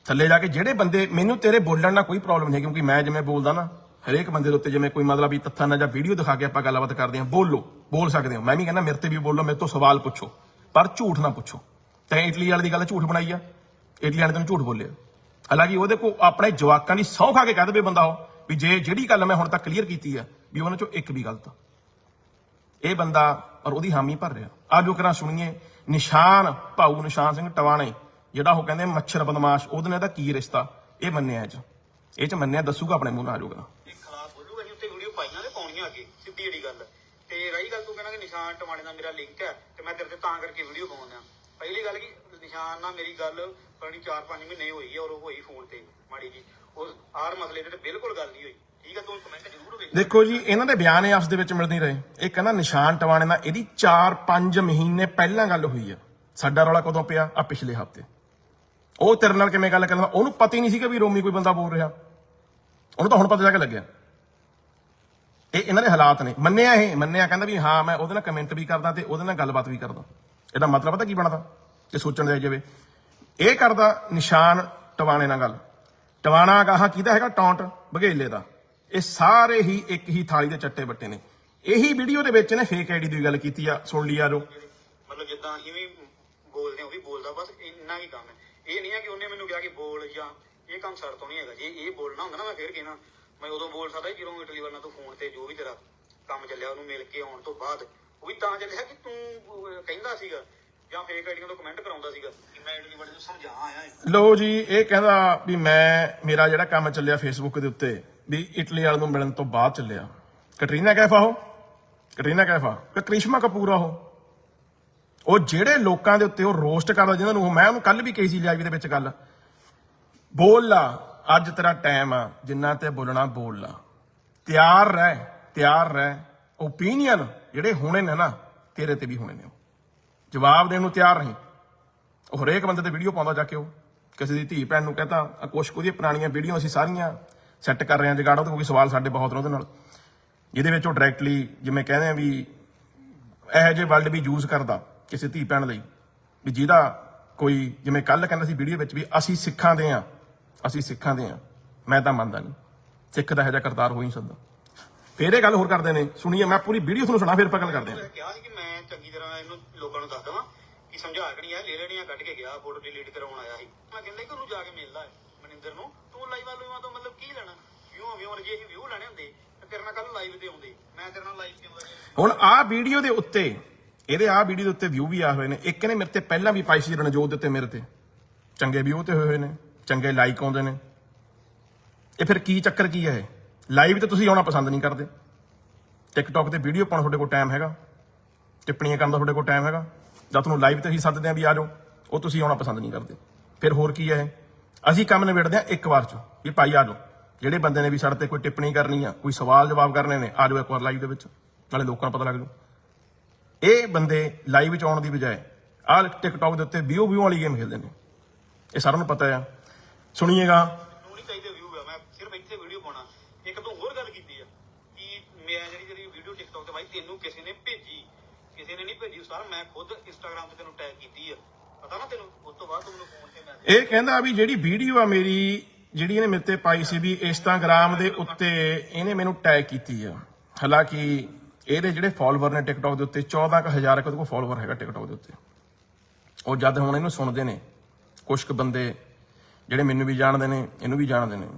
ਥੱਲੇ ਜਾ ਕੇ ਜਿਹੜੇ ਬੰਦੇ, ਮੈਨੂੰ ਤੇਰੇ ਬੋਲਣ ਨਾਲ ਕੋਈ ਪ੍ਰੋਬਲਮ ਨਹੀਂ ਕਿਉਂਕਿ ਮੈਂ ਜਿਵੇਂ ਬੋਲਦਾ ਨਾ, ਹਰੇਕ ਬੰਦੇ ਦੇ ਉੱਤੇ ਜਿਵੇਂ ਕੋਈ ਮਤਲਬ ਵੀ ਤੱਥਾਂ ਨਾਲ ਜਾਂ ਵੀਡੀਓ ਦਿਖਾ ਕੇ ਆਪਾਂ ਗੱਲਬਾਤ ਕਰਦੇ ਹਾਂ, ਬੋਲੋ, ਬੋਲ ਸਕਦੇ ਹੋ। ਮੈਂ ਵੀ ਕਹਿੰਦਾ ਮੇਰੇ ਤੇ ਵੀ ਬੋਲੋ, ਮੇਰੇ ਤੋਂ ਸਵਾਲ ਪੁੱਛੋ, ਪਰ ਝੂਠ ਨਾ ਪੁੱਛੋ। ਤੈਂ ਇਟਲੀ ਵਾਲੇ ਦੀ ਗੱਲ ਝੂਠ ਬਣਾਈ ਆ? ਇਟਲੀ ਵਾਲੇ ਤੈਨੂੰ ਝੂਠ ਬੋਲਿਆ। ਹਾਲਾਂਕਿ ਉਹਦੇ ਕੋ ਆਪਣੇ ਜਵਾਕਾਂ ਦੀ ਸਹੁੰ ਖਾ ਕੇ ਕਹਿ ਦੇਵੇ ਬੰਦਾ ਉਹ, ਵੀ ਜੇ ਜਿਹੜੀ ਗੱਲ ਮੈਂ ਹੁਣ ਤੱਕ ਕਲੀਅਰ ਕੀਤੀ ਆ, ਵੀ ਉਹਨਾਂ ਚੋਂ ਇੱਕ ਵੀ ਗਲਤ ਆ। ਇਹ ਬੰਦਾ ਔਰ ਉਹਦੀ ਹਾਮੀ ਭਰ ਰਿਹਾ। ਆਜੋ ਕਰਾਂ ਸੁਣੀਏ। ਨਿਸ਼ਾਨ, ਭਾਊ ਨਿਸ਼ਾਨ ਸਿੰਘ ਟਵਾਣੇ। ਜਿਹੜਾ ਉਹ ਕਹਿੰਦੇ ਮੱਛਰ ਬਦਮਾਸ਼ ਉਹਦੇ ਨਾਲ ਇਹਦਾ ਕੀ ਰਿਸ਼ਤਾ? ਇਹ ਮੰਨਿਆ ਇਹ ਚ। ਇਹ ਚ ਮੰਨਿਆ ਦੱਸੂਗਾ ਆਪਣੇ ਮੂੰਹ ਨਾਲ ਆਜੋ ਕਰਾਂ ਇਹ ਖਿਲਾਫ ਬੋਲੂਗਾ ਅਸੀਂ ਉੱਤੇ ਵੀਡੀਓ ਪਾਈਆਂ ਤੇ ਪਾਉਣੀਆਂ ਅੱਗੇ ਸਿੱਧੀ ਜਿਹੜੀ ਗੱਲ। ਤੇ ਰਹੀ ਗੱਲ ਤੂੰ ਕਹਿੰਦਾ ਕਿ ਨਿਸ਼ਾਨ ਟਮਾਣੇ ਦਾ ਮੇਰਾ ਲਿੰਕ ਹੈ ਤੇ ਮੈਂ ਤੇਰੇ ਤੇ ਤਾਂ ਕਰਕੇ ਵੀਡੀਓ ਪਾਉਂਦਾ। ਪਹਿਲੀ ਗੱਲ ਕਿ ਨਿਸ਼ਾਨ ਨਾਲ ਮੇਰੀ ਗੱਲ ਪਰਣੀ 4-5 ਮਹੀਨੇ ਹੋਈ ਹੈ ਔਰ ਉਹ ਹੋਈ ਫੋਨ ਤੇ ਮਾੜੀ ਜੀ। ਉਹ ਆਰ ਮਸਲੇ ਦੇ ਤੇ ਬਿਲਕੁਲ ਗੱਲ ਨਹੀਂ ਹੋਈ। ਠੀਕ ਹੈ ਤੂੰ ਕਮੈਂਟ ਜ਼ਰੂਰ ਵੇਖ। ਦੇਖੋ ਜੀ ਇਹਨਾਂ ਦੇ ਬਿਆਨ ਆਪਸ ਦੇ ਵਿੱਚ ਮਿਲ ਨਹੀਂ ਰਹੇ। ਇਹ ਕਹਿੰਦਾ ਨਿਸ਼ਾਨ ਟਵਾਣੇ ਨਾਲ ਇਹਦੀ 4-5 ਮਹੀਨੇ ਪਹਿਲਾਂ ਗੱਲ ਹੋਈ ਆ। ਸਾਡਾ ਰੌਲਾ ਕਦੋਂ ਪਿਆ? ਆ ਪਿਛਲੇ ਹਫ਼ਤੇ। ਉਹ ਤੇਰੇ ਨਾਲ ਕਿਵੇਂ ਗੱਲ ਕਰਦਾ? ਉਹਨੂੰ ਪਤਾ ਹੀ ਨਹੀਂ ਸੀਗਾ ਵੀ ਰੋਮੀ ਕੋਈ ਬੰਦਾ ਬੋਲ ਰਿਹਾ। ਉਹਨੂੰ ਤਾਂ ਹੁਣ ਪਤਾ ਜਾ ਕੇ ਲੱਗਿਆ। ਇਹ ਇਹਨਾਂ ਦੇ ਹਾਲਾਤ ਨੇ। ਮੰਨਿਆ ਇਹ ਮੰਨਿਆ। ਕਹਿੰਦਾ ਵੀ ਹਾਂ ਮੈਂ ਉਹਦੇ ਨਾਲ ਕਮੈਂਟ ਵੀ ਕਰਦਾ ਤੇ ਉਹਦੇ ਨਾਲ ਗੱਲਬਾਤ ਵੀ ਕਰਦਾ। ਇਹਦਾ ਮਤਲਬ ਪਤਾ ਕੀ ਬਣਦਾ? ਜੇ ਸੋਚਣ ਦੇ ਜਾਵੇ ਇਹ ਕਰਦਾ ਨਿਸ਼ਾਨ ਟਵਾਣੇ ਨਾਲ ਗੱਲ। ਟਵਾਣਾ ਗਾਹਾਂ ਕਿਹਦਾ ਹੈਗਾ? ਟੌਂਟ ਬਘੇਲੇ ਦਾ। ਇਹ ਸਾਰੇ ਹੀ ਇੱਕ ਹੀ ਥਾਲੀ ਦੇ ਚੱਟੇ ਬੱਟੇ ਨੇ। ਇਹੀ ਵੀਡੀਓ ਦੇ ਵਿੱਚ ਨੇ ਫੇਕ ਆਈਡੀ ਦੀ ਗੱਲ ਕੀਤੀ ਆ। ਸੁਣ ਲਿਆ ਜੋ। ਮਤਲਬ ਜਿੱਦਾਂ ਇਵੇਂ ਬੋਲਦੇ ਆ, ਉਹ ਵੀ ਬੋਲਦਾ ਬਸ ਇੰਨਾ ਹੀ ਕੰਮ ਹੈ। ਇਹ ਨਹੀਂ ਹੈ ਕਿ ਉਹਨੇ ਮੈਨੂੰ ਕਿਹਾ ਕਿ ਬੋਲ ਜਾਂ ਇਹ ਕੰਮ ਸਰ ਤੋਂ ਨਹੀਂ ਹੈਗਾ ਜੇ। ਇਹ ਬੋਲਣਾ ਹੁੰਦਾ ਨਾ ਮੈਂ ਫੇਰ ਕਹਿਣਾ, ਮੈਂ ਉਦੋਂ ਬੋਲ ਸਕਦਾ ਜਦੋਂ ਇਟਲੀ ਵਾਲਾ ਤੂੰ ਫੋਨ ਤੇ ਜੋ ਵੀ ਤੇਰਾ ਕੰਮ ਚੱਲਿਆ ਉਹਨੂੰ ਮਿਲ ਕੇ ਆਉਣ ਤੋਂ ਬਾਅਦ। ਉਹ ਵੀ ਤਾਂ ਚੱਲਿਆ ਕਿ ਤੂੰ ਕਹਿੰਦਾ ਸੀਗਾ ਜਾਂ ਫੇਕ ਆਈਡੀਆਂ ਤੋਂ ਕਮੈਂਟ ਕਰਾਉਂਦਾ ਸੀਗਾ ਕਿ ਮੈਂ ਇਟਲੀ ਵਾਲੇ ਨੂੰ ਸਮਝਾ ਆਇਆ ਲੋ ਜੀ, ਇਹ ਕਹਿੰਦਾ ਵੀ ਮੈਂ, ਮੇਰਾ ਜਿਹੜਾ ਕੰਮ ਚੱਲਿਆ ਫੇਸਬੁੱਕ ਦੇ ਉੱਤੇ ਵੀ ਇਟਲੀ ਵਾਲੇ ਨੂੰ ਮਿਲਣ ਤੋਂ ਬਾਅਦ ਚੱਲਿਆ। ਕਟਰੀਨਾ ਕੈਫਾ ਉਹ ਕਟਰੀਨਾ ਕੈਫਾ। ਕਿ ਕ੍ਰਿਸ਼ਮਾ ਕਪੂਰ ਆ ਉਹ ਉਹ ਜਿਹੜੇ ਲੋਕਾਂ ਦੇ ਉੱਤੇ ਉਹ ਰੋਸਟ ਕਰਦਾ ਜਿਹਨਾਂ ਨੂੰ ਮੈਂ ਉਹਨੂੰ ਕੱਲ ਵੀ ਕਹੀ ਸੀ ਲਾਈਵ ਦੇ ਵਿੱਚ ਗੱਲ। ਬੋਲ ਲਾ ਅੱਜ ਤੇਰਾ ਟਾਈਮ ਆ, ਜਿੰਨਾ ਤੇ ਬੋਲਣਾ ਬੋਲ ਲਾ ਤਿਆਰ ਰਹਿ ਤਿਆਰ ਰਹਿ। ਓਪੀਨੀਅਨ ਜਿਹੜੇ ਹੋਣੇ ਨੇ ਨਾ, ਤੇਰੇ ਤੇ ਵੀ ਹੋਣੇ ਨੇ ਉਹ। ਜਵਾਬ ਦੇਣ ਨੂੰ ਤਿਆਰ ਨਹੀਂ ਉਹ ਹਰੇਕ ਬੰਦੇ ਤੇ ਵੀਡੀਓ ਪਾਉਂਦਾ ਜਾ ਕੇ ਉਹ। ਕਿਸੇ ਦੀ ਧੀ ਭੈਣ ਨੂੰ ਕਹਤਾ ਕੁਛ ਕੁ ਉਹਦੀਆਂ ਪੁਰਾਣੀਆਂ ਵੀਡੀਓ ਅਸੀਂ ਸਾਰੀਆਂ ਸੈੱਟ ਕਰ ਰਹੇ ਹਾਂ ਜਗਾੜ, ਉਹਦੇ ਕੋਈ ਸਵਾਲ ਸਾਡੇ ਬਹੁਤ ਨੇ ਉਹਦੇ ਨਾਲ। ਜਿਹਦੇ ਵਿੱਚ ਉਹ ਡਾਇਰੈਕਟਲੀ ਜਿਵੇਂ ਕਹਿੰਦੇ ਆ ਵੀ ਇਹੋ ਜਿਹੇ ਵਰਲਡ ਵੀ ਯੂਜ਼ ਕਰਦਾ। ਕਿਸੇ ਧੀ ਭੈਣ ਲਈ ਵੀ ਜਿਹਦਾ ਕੋਈ ਜਿਵੇਂ ਕੱਲ ਕਹਿੰਦਾ ਸੀ ਵੀਡੀਓ ਵਿੱਚ ਵੀ ਅਸੀਂ ਸਿੱਖਾਂ ਦੇ ਆ ਅਸੀਂ ਸਿੱਖਾਂ ਦੇ ਆ ਮੈਂ ਤਾਂ ਮੰਨਦਾ ਨਹੀਂ। ਸਿੱਖ ਦਾ ਇਹੋ ਜਿਹਾ ਕਰਤਾਰ ਹੋ ਹੀ ਨਹੀਂ ਸਕਦਾ। ਫੇਰ ਇਹ ਗੱਲ ਹੋਰ ਕਰਦੇ ਨੇ ਸੁਣੀਏ ਮੈਂ ਪੂਰੀ ਵੀਡੀਓ ਤੁਹਾਨੂੰ ਸੁਣਾ ਫਿਰ ਆਪਾਂ ਗੱਲ ਕਰਦੇ ਹਾਂ। ਮੈਂ ਕਿਹਾ ਸੀ ਕਿ ਮੈਂ ਚੰਗੀ ਤਰ੍ਹਾਂ ਇਹਨੂੰ ਲੋਕਾਂ ਨੂੰ ਦੱਸ ਦਵਾਂ ਕਿ ਸਮਝਾ ਕੇ ਨਹੀਂ ਆ ਲੈ ਲੈਣੀਆਂ ਕੱਢ ਕੇ ਗਿਆ ਫੋਟੋ ਡਿਲੀਟ ਕਰਾਉਣ ਆਇਆ ਸੀ। ਮੈਂ ਕਹਿੰਦਾ ਕਿ ਉਹਨੂੰ ਜਾ ਕੇ ਮਿਲਦਾ ਹੈ ਮਨਿੰਦਰ ਨੂੰ। ਤੂੰ ਲਾਈਵ ਵਾਲੋਂ ਤੋਂ ਮਤਲਬ ਕੀ ਲੈਣਾ? ਵਿਊ ਵਿਊ ਜੇ ਅਸੀਂ ਵਿਊ ਲੈਣੇ ਹੁੰਦੇ ਤਾਂ ਤੇਰੇ ਨਾਲ ਕੱਲ ਲਾਈਵ ਤੇ ਆਉਂਦੇ। ਮੈਂ ਤੇਰੇ ਨਾਲ ਲਾਈਵ ਕਿਉਂ ਆਇਆ ਹੁਣ ਆਹ ਵੀਡੀਓ ਦੇ ਉੱਤੇ ਇਹਦੇ ਆਹ ਵੀਡੀਓ ਦੇ ਉੱਤੇ ਵਿਊ ਵੀ ਆ ਹੋਏ ਨੇ। ਇੱਕ ਨੇ ਮੇਰੇ ਤੇ ਪਹਿਲਾਂ ਵੀ ਪਾਈ ਸੀ ਰਣਜੋਤ ਦੇ ਉੱਤੇ ਮੇਰੇ ਤੇ। ਚੰਗੇ ਵਿਊ ਤੇ ਹੋਏ ਹੋਏ ਨੇ, ਚੰਗੇ ਲਾਈਕ ਆਉਂਦੇ ਨੇ। ਇਹ ਫਿਰ ਕੀ ਚੱਕਰ ਕੀ ਹੈ ਇਹ? ਲਾਈਵ ਤੇ ਤੁਸੀਂ ਆਉਣਾ ਪਸੰਦ ਨਹੀਂ ਕਰਦੇ। ਟਿਕਟੌਕ ਤੇ ਵੀਡੀਓ ਪਾਉਣ ਤੁਹਾਡੇ ਕੋਲ ਟਾਈਮ ਹੈਗਾ। ਟਿੱਪਣੀਆਂ ਕਰਨ ਦਾ ਤੁਹਾਡੇ ਕੋਲ ਟਾਈਮ ਹੈਗਾ। ਜਦ ਤੁਹਾਨੂੰ ਲਾਈਵ ਤੇ ਹੀ ਸੱਦਦੇ ਆ ਵੀ ਆ ਜਾਓ, ਉਹ ਤੁਸੀਂ ਆਉਣਾ ਪਸੰਦ ਨਹੀਂ ਕਰਦੇ। ਫਿਰ ਹੋਰ ਕੀ ਹੈ ਇਹ? ਅਸੀਂ ਕੰਮ ਨਿਬੇੜਦੇ ਆ ਇੱਕ ਵਾਰ ਚ, ਵੀ ਭਾਈ ਆ ਜਾਓ। ਜਿਹੜੇ ਬੰਦੇ ਨੇ ਵੀ ਸਾਡੇ ਤੇ ਕੋਈ ਟਿੱਪਣੀ ਕਰਨੀ ਆ, ਕੋਈ ਸਵਾਲ ਜਵਾਬ ਕਰਨੇ ਨੇ, ਆ ਜਾਓ ਇੱਕ ਵਾਰ ਲਾਈਵ ਦੇ ਵਿੱਚ। ਨਾਲੇ ਲੋਕਾਂ ਨੂੰ ਪਤਾ ਲੱਗ ਜੂ ਇਹ ਬੰਦੇ ਲਾਈਵ ਵਿੱਚ ਆਉਣ ਦੀ ਬਜਾਏ ਆਹ ਟਿਕਟੌਕ ਦੇ ਉੱਤੇ ਵੀਓ ਵੀਓ ਵਾਲੀ ਗੇਮ ਖੇਡਦੇ ਨੇ। ਇਹ ਸਾਰਿਆਂ ਨੂੰ ਪਤਾ ਆ। ਸੁਣੀਏਗਾ। ਨੂੰ ਨਹੀਂ ਚਾਹੀਦੇ ਵਿਊ ਆ ਮੈਂ ਸਿਰਫ ਇੱਥੇ ਵੀਡੀਓ ਪਾਉਣਾ। ਇੱਕ ਤੂੰ ਹੋਰ ਗੱਲ ਕੀਤੀ ਆ ਕਿ ਮੈਂ ਜਿਹੜੀ ਜਿਹੜੀ ਵੀਡੀਓ ਟਿਕਟੌਕ ਤੇ ਭਾਈ ਤੈਨੂੰ ਕਿਸੇ ਨੇ ਭੇਜੀ ਕਿਸੇ ਨੇ ਨਹੀਂ ਭੇਜੀ ਸਰ ਮੈਂ ਖੁਦ ਇੰਸਟਾਗ੍ਰam ਤੇ ਤੈਨੂੰ ਟੈਗ ਕੀਤੀ ਆ। ਪਤਾ ਨਾ ਤੈਨੂੰ ਉਸ ਤੋਂ ਬਾਅਦ ਤੂੰ ਮੈਨੂੰ ਫੋਨ ਤੇ ਮੈਸੇਜ ਇਹ ਕਹਿੰਦਾ ਵੀ ਜਿਹੜੀ ਵੀਡੀਓ ਆ ਮੇਰੀ ਜਿਹੜੀ ਇਹਨੇ ਮੇਰੇ ਤੇ ਪਾਈ ਸੀ ਵੀ ਇੰਸਟਾਗ੍ਰਾਮ ਦੇ ਉੱਤੇ ਇਹਨੇ ਮੈਨੂੰ ਟੈਗ ਕੀਤੀ ਆ। ਹਾਲਾਂਕਿ ਇਹਦੇ ਜਿਹੜੇ ਫਾਲੋਅਰ ਨੇ ਟਿਕਟੌਕ ਦੇ ਉੱਤੇ 14000 ਕੁ ਕੋਲ ਫਾਲੋਅਰ ਹੈਗਾ ਟਿਕਟੌਕ ਦੇ ਉੱਤੇ। ਉਹ ਜਦ ਹੁਣ ਇਹਨੂੰ ਸੁਣਦੇ ਨੇ ਕੁਝ ਕੁ ਬੰਦੇ ਜਿਹੜੇ ਮੈਨੂੰ ਵੀ ਜਾਣਦੇ ਨੇ, ਇਹਨੂੰ ਵੀ ਜਾਣਦੇ ਨੇ।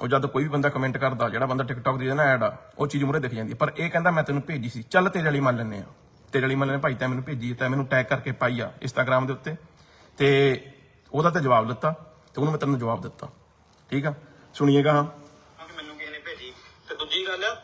ਉਹ ਜਦ ਕੋਈ ਵੀ ਬੰਦਾ ਕਮੈਂਟ ਕਰਦਾ, ਜਿਹੜਾ ਬੰਦਾ ਟਿਕਟੌਕ ਦੀ ਨਾ ਐਡ ਆ, ਉਹ ਚੀਜ਼ ਮੁਰੇ ਦਿਖ ਜਾਂਦੀ। ਪਰ ਇਹ ਕਹਿੰਦਾ, ਮੈਂ ਤੈਨੂੰ ਭੇਜੀ ਸੀ। ਚੱਲ ਤੇਰੇ ਵਾਲੀ ਮੰਨ ਲੈਨੇ ਆ ਤੇਰੇ ਵਾਲੀ ਮੰਨ ਲੈਨੇ ਭਾਈ ਤੈਂ ਮੈਨੂੰ ਭੇਜੀ ਤੈਂ ਮੈਨੂੰ ਟੈਗ ਕਰਕੇ ਪਾਈ ਆ ਇੰਸਟਾਗ੍ਰਾਮ ਦੇ ਉੱਤੇ। ਤੇ ਉਹਦਾ ਤੇ ਜਵਾਬ ਦਿੱਤਾ, ਤੇ ਉਹਨੂੰ ਮੈਂ ਤੈਨੂੰ ਜਵਾਬ ਦਿੱਤਾ। ਠੀਕ ਆ? ਸੁਣੀਏਗਾ ਹਾਂ ਕਿ ਮੈਨੂੰ ਕਿਸੇ ਨੇ ਭੇਜੀ ਤੇ ਦੂਜੀ ਗੱਲ ਆ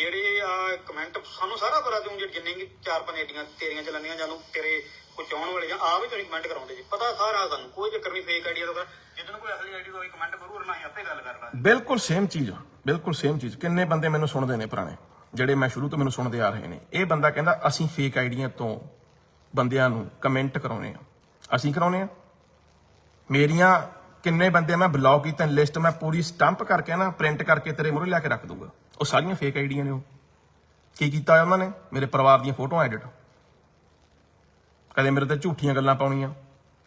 ਜਿਹੜੇ ਆ ਕਮੈਂਟ ਸਾਨੂੰ ਸਾਰਾ ਪਤਾ ਤੂੰ ਜਿੰਨੇ ਵੀ ਚਾਰ ਪੰਜ ਆਈਡੀਆਂ ਤੇਰੀਆਂ ਚਲਾਉਂਦੀਆਂ ਜਾਂ ਤੇਰੇ ਕੋਈ ਚਾਹਣ ਵਾਲੇ ਜਾਂ ਆ ਵੀ ਤੁਸੀਂ ਕਮੈਂਟ ਕਰਾਉਂਦੇ ਜੀ, ਪਤਾ ਸਾਰਾ ਸਾਨੂੰ, ਕੋਈ ਚੱਕਰ ਨਹੀਂ ਫੇਕ ਆਈਡੀਆ ਦਾ ਜਿੱਦਨ ਕੋਈ ਅਸਲੀ ਆਈਡੀ ਦਾ ਕਮੈਂਟ ਕਰੂ ਨਾ ਆਪੇ ਗੱਲ ਕਰਨਾ ਬਿਲਕੁਲ ਸੇਮ ਚੀਜ਼ ਬਿਲਕੁਲ ਸੇਮ ਚੀਜ਼। ਕਿੰਨੇ ਬੰਦੇ ਮੈਨੂੰ ਸੁਣਦੇ ਨੇ ਪੁਰਾਣੇ, ਜਿਹੜੇ ਮੈਂ ਸ਼ੁਰੂ ਤੋਂ ਮੈਨੂੰ ਸੁਣਦੇ ਆ ਰਹੇ ਨੇ। ਇਹ ਬੰਦਾ ਕਹਿੰਦਾ, ਅਸੀਂ ਫੇਕ ਆਈਡੀਆਂ ਤੋਂ ਬੰਦਿਆਂ ਨੂੰ ਕਮੈਂਟ ਕਰਾਉਨੇ ਆ। ਅਸੀਂ ਕਰਾਉਨੇ ਆ। ਮੇਰੀਆਂ ਕਿੰਨੇ ਬੰਦੇ ਮੈਂ ਬਲੌਕ ਕੀਤਾ ਲਿਸਟ ਮੈਂ ਪੂਰੀ ਸਟੰਪ ਕਰਕੇ ਨਾ ਪ੍ਰਿੰਟ ਕਰਕੇ ਤੇਰੇ ਮੂਹਰੇ ਲਿਆ ਕੇ ਰੱਖ ਦੂੰਗਾ। ਉਹ ਸਾਰੀਆਂ ਫੇਕ ਆਈਡੀਆਂ ਨੇ ਉਹ। ਕੀ ਕੀਤਾ ਹੋਇਆ ਉਹਨਾਂ ਨੇ? ਮੇਰੇ ਪਰਿਵਾਰ ਦੀਆਂ ਫੋਟੋਆਂ ਐਡਿਟ ਕਦੇ ਮੇਰੇ ਤੇ ਝੂਠੀਆਂ ਗੱਲਾਂ ਪਾਉਣੀਆਂ।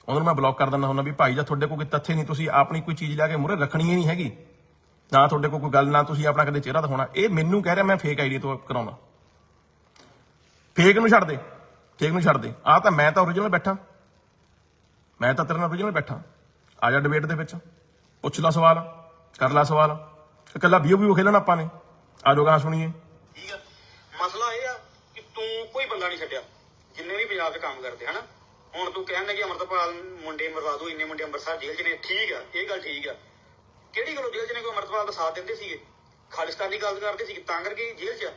ਉਹਨਾਂ ਨੂੰ ਮੈਂ ਬਲੌਕ ਕਰ ਦਿੰਦਾ ਹੁੰਦਾ ਵੀ ਭਾਈ ਜਾਂ ਤੁਹਾਡੇ ਕੋਲ ਕੋਈ ਤੱਥੇ ਨਹੀਂ, ਤੁਸੀਂ ਆਪਣੀ ਕੋਈ ਚੀਜ਼ ਲਿਆ ਕੇ ਮੂਹਰੇ ਰੱਖਣੀ ਹੀ ਨਹੀਂ ਹੈਗੀ। ਨਾ ਤੁਹਾਡੇ ਕੋਲ ਕੋਈ ਗੱਲ, ਨਾ ਤੁਸੀਂ ਆਪਣਾ ਕਦੇ ਚਿਹਰਾ ਦਿਖਾਉਣਾ। ਇਹ ਮੈਨੂੰ ਕਹਿ ਰਿਹਾ ਮੈਂ ਫੇਕ ਆਈਡੀ ਤੋਂ ਕਰਾਉਣਾ ਫੇਕ ਨੂੰ ਛੱਡ ਦੇ। ਫੇਕ ਨੂੰ ਛੱਡ ਦੇ। ਆ ਤਾਂ ਮੈਂ ਤਾਂ ਓਰੀਜਨਲ ਬੈਠਾ। ਮੈਂ ਤਾਂ ਤੇਰੇ ਨਾਲ ਓਰੀਜਨਲ ਬੈਠਾ। ਆ ਜਾ ਡਿਬੇਟ ਦੇ ਵਿੱਚ। ਪੁੱਛ ਲੈ ਸਵਾਲ, ਕਰ ਲੈ ਸਵਾਲ। ਇਕੱਲਾ ਵੀਓ ਵੀਓ ਖੇਲਣਾ ਆਪਾਂ ਨੇ। ਆ ਲੋਕਾਂ ਸੁਣੀਏ। ਠੀਕ ਆ। ਮਸਲਾ ਇਹ ਆ ਕਿ ਤੂੰ ਕੋਈ ਬੰਦਾ ਨਹੀਂ ਛੱਡਿਆ। ਜਿੰਨੇ ਵੀ ਪੰਜਾਬ 'ਚ ਕੰਮ ਕਰਦੇ, ਹਨਾ? ਹੁਣ ਤੂੰ ਕਹਿੰਦਾ ਕਿ ਅਮਰਤਪਾਲ ਮੁੰਡੇ ਮਰਵਾ ਦੂ, ਇੰਨੇ ਮੁੰਡੇ ਅੰਮ੍ਰਿਤਸਰ ਜੇਲ੍ਹ 'ਚ ਨੇ। ਠੀਕ ਆ, ਇਹ ਗੱਲ ਠੀਕ ਆ। ਕਿਹੜੀ ਗੱਲੋਂ ਜੇਲ੍ਹ 'ਚ ਨੇ? ਕੋਈ ਅਮਰਤਪਾਲ ਦਾ ਸਾਥ ਦਿੰਦੇ ਸੀਗੇ? ਖਾਲਿਸਤਾਨੀ ਗੱਲ ਕਰਦੇ ਸੀਗੇ, ਤਾਂ ਕਰਕੇ ਜੇਲ੍ਹ 'ਚ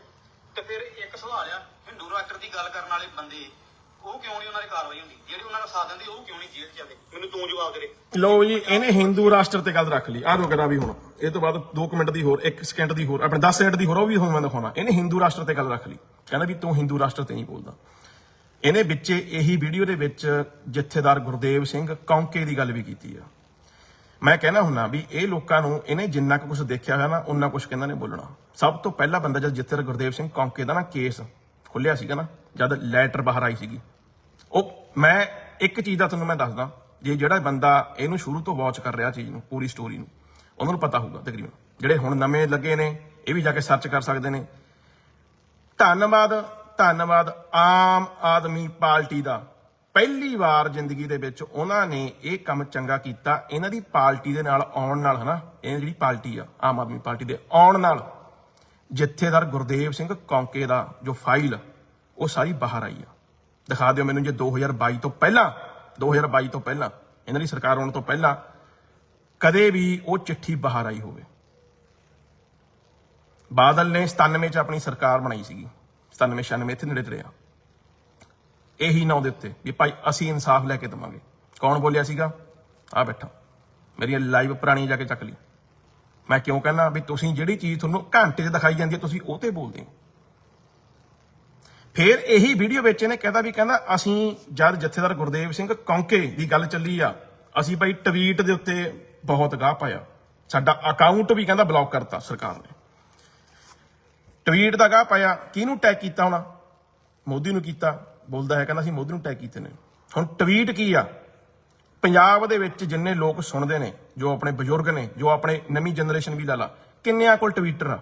ਤੇ ਫਿਰ ਇੱਕ ਸਵਾਲ ਆ, ਹਿੰਦੂ ਰਾਸ਼ਟਰ ਦੀ ਗੱਲ ਕਰਨ ਵਾਲੇ ਬੰਦੇ ਉਹ ਕਿਉਂ ਨਹੀਂ ਉਹਨਾਂ ਦੀ ਕਾਰਵਾਈ ਹੁੰਦੀ? ਜਿਹੜੇ ਉਹਨਾਂ ਦਾ ਸਾਥ ਦਿੰਦੇ, ਉਹ ਕਿਉਂ ਨਹੀਂ ਜੇਲ੍ਹ 'ਚ ਜਾਂਦੇ? ਮੈਨੂੰ ਤੂੰ ਜਵਾਬ ਦੇ ਦੇ ਲੋ ਜੀ, ਇਹਨੇ ਹਿੰਦੂ ਰਾਸ਼ਟਰ ਤੇ ਗੱਲ ਰੱਖ ਲਈ। ਆ ਰੁਕਣਾ ਵੀ ਹੁਣ। ਇਹ ਤੋਂ ਬਾਅਦ 2 ਮਿੰਟ ਦੀ ਹੋਰ 1 ਸਕਿੰਟ ਦੀ ਹੋਰ, ਆਪਣੇ 10 ਸਕਿੰਟ ਦੀ ਹੋਰ, ਉਹ ਵੀ ਹੁਣ ਮੈਂ ਦਿਖਾਉਣਾ। ਇਹਨੇ ਹਿੰਦੂ ਰਾਸ਼ਟਰ ਤੇ ਗੱਲ ਰੱਖ ਲਈ। ਕਹਿੰਦਾ ਵੀ ਤੂੰ ਹਿੰਦੂ ਰਾਸ਼ਟਰ ਤੇ ਨਹੀਂ ਬੋਲਦਾ। ਇਹਨੇ ਵਿੱਚ ਇਹੀ ਵੀਡੀਓ ਦੇ ਵਿੱਚ ਜਥੇਦਾਰ ਗੁਰਦੇਵ ਸਿੰਘ ਕੌਂਕੇ ਦੀ ਗੱਲ ਵੀ ਕੀਤੀ ਆ। ਮੈਂ ਕਹਿਣਾ ਹੁੰਨਾ ਵੀ ਇਹ ਲੋਕਾਂ ਨੂੰ, ਇਹਨੇ ਜਿੰਨਾ ਕੁ ਕੁਝ ਦੇਖਿਆ ਹੈ ਨਾ ਉਹਨਾਂ ਕੁਝ ਕਹਿੰਦਾ ਨੇ ਬੋਲਣਾ। ਸਭ ਤੋਂ ਪਹਿਲਾ ਬੰਦਾ ਜਦ ਜਥੇਦਾਰ ਗੁਰਦੇਵ ਸਿੰਘ ਕੌਂਕੇ ਦਾ ਨਾ ਕੇਸ ਖੁੱਲਿਆ ਸੀਗਾ ਨਾ, ਜਦ ਲੈਟਰ ਬਾਹਰ ਆਈ ਸੀਗੀ ਉਹ ਮੈਂ ਇੱਕ ਚੀਜ਼ ਦਾ ਤੁਹਾਨੂੰ ਮੈਂ ਦੱਸਦਾ, ਜੇ ਜਿਹੜਾ ਬੰਦਾ ਇਹਨੂੰ ਸ਼ੁਰੂ ਤੋਂ ਵਾਚ ਕਰ ਰਿਹਾ ਚੀਜ਼ ਨੂੰ, ਪੂਰੀ ਸਟੋਰੀ ਨੂੰ, ਉਹਨਾਂ ਨੂੰ ਪਤਾ ਹੋਊਗਾ ਤਕਰੀਬਨ। ਜਿਹੜੇ ਹੁਣ ਨਵੇਂ ਲੱਗੇ ਨੇ, ਇਹ ਵੀ ਜਾ ਕੇ ਸਰਚ ਕਰ ਸਕਦੇ ਨੇ। ਧੰਨਵਾਦ ਧੰਨਵਾਦ ਆਮ ਆਦਮੀ ਪਾਰਟੀ ਦਾ। ਪਹਿਲੀ ਵਾਰ ਜ਼ਿੰਦਗੀ ਦੇ ਵਿੱਚ ਉਹਨਾਂ ਨੇ ਇਹ ਕੰਮ ਚੰਗਾ ਕੀਤਾ, ਇਹਨਾਂ ਦੀ ਪਾਰਟੀ ਦੇ ਨਾਲ ਆਉਣ ਨਾਲ, ਹਨਾ? ਇਹ ਜਿਹੜੀ ਪਾਰਟੀ ਆ, ਆਮ ਆਦਮੀ ਪਾਰਟੀ ਦੇ ਆਉਣ ਨਾਲ, ਜਥੇਦਾਰ ਗੁਰਦੇਵ ਸਿੰਘ ਕੌਂਕੇ ਦਾ ਜੋ ਫਾਈਲ ਉਹ ਸਾਰੀ ਬਾਹਰ ਆਈ ਆ। ਦਿਖਾ ਦਿਓ ਮੈਨੂੰ ਜੇ 2022 ਤੋਂ ਪਹਿਲਾਂ 2022 ਤੋਂ ਪਹਿਲਾਂ, ਇਹਨਾਂ ਦੀ ਸਰਕਾਰ ਆਉਣ ਤੋਂ ਪਹਿਲਾਂ ਕਦੇ ਵੀ ਉਹ ਚਿੱਠੀ ਬਾਹਰ ਆਈ ਹੋਵੇ। ਬਾਦਲ ਨੇ 97 ਚ ਆਪਣੀ ਸਰਕਾਰ ਬਣਾਈ ਸੀਗੀ। 97 96 ਇੱਥੇ ਨੇੜੇ ਤੇੜੇ ਆ। ਇਹੀ ਨਾਂ ਦੇ ਉੱਤੇ ਵੀ ਭਾਈ ਅਸੀਂ ਇਨਸਾਫ ਲੈ ਕੇ ਦਵਾਂਗੇ। ਕੌਣ ਬੋਲਿਆ ਸੀਗਾ? ਆ ਬੈਠਾ। ਮੇਰੀਆਂ ਲਾਈਵ ਪੁਰਾਣੀਆਂ ਜਾ ਕੇ ਚੱਕ ਲਈ। ਮੈਂ ਕਿਉਂ ਕਹਿੰਦਾ ਵੀ ਤੁਸੀਂ ਜਿਹੜੀ ਚੀਜ਼ ਤੁਹਾਨੂੰ ਘੰਟੇ 'ਚ ਦਿਖਾਈ ਜਾਂਦੀ ਹੈ, ਤੁਸੀਂ ਉਹ ਤੇ ਬੋਲਦੇ ਹੋ। ਫਿਰ ਇਹੀ ਵੀਡੀਓ ਵਿੱਚ ਇਹਨੇ ਕਹਿੰਦਾ ਵੀ ਕਹਿੰਦਾ, ਅਸੀਂ ਜਦ ਜਥੇਦਾਰ ਗੁਰਦੇਵ ਸਿੰਘ ਕੌਂਕੇ ਦੀ ਗੱਲ ਚੱਲੀ ਆ, ਅਸੀਂ ਭਾਈ ਟਵੀਟ ਦੇ ਉੱਤੇ ਬਹੁਤ ਗਾਹ ਪਾਇਆ। ਸਾਡਾ ਅਕਾਊਂਟ ਵੀ ਕਹਿੰਦਾ ਬਲੌਕ ਕਰਤਾ ਸਰਕਾਰ ਨੇ। ਟਵੀਟ ਦਾ ਗਾਹ ਪਾਇਆ, ਕਿਹਨੂੰ ਟੈਗ ਕੀਤਾ ਹੋਣਾ? ਮੋਦੀ ਨੂੰ ਕੀਤਾ। ਬੋਲਦਾ ਹੈ ਕਹਿੰਦਾ, ਅਸੀਂ ਮੋਦੀ ਨੂੰ ਟੈਗ ਕੀਤੇ ਨੇ। ਹੁਣ ਟਵੀਟ ਕੀ ਆ? ਪੰਜਾਬ ਦੇ ਵਿੱਚ ਜਿੰਨੇ ਲੋਕ ਸੁਣਦੇ ਨੇ, ਜੋ ਆਪਣੇ ਬਜ਼ੁਰਗ ਨੇ, ਜੋ ਆਪਣੇ ਨਵੀਂ ਜਨਰੇਸ਼ਨ ਵੀ ਲਾ ਲਾ, ਕਿੰਨਿਆਂ ਕੋਲ ਟਵੀਟਰ ਆ?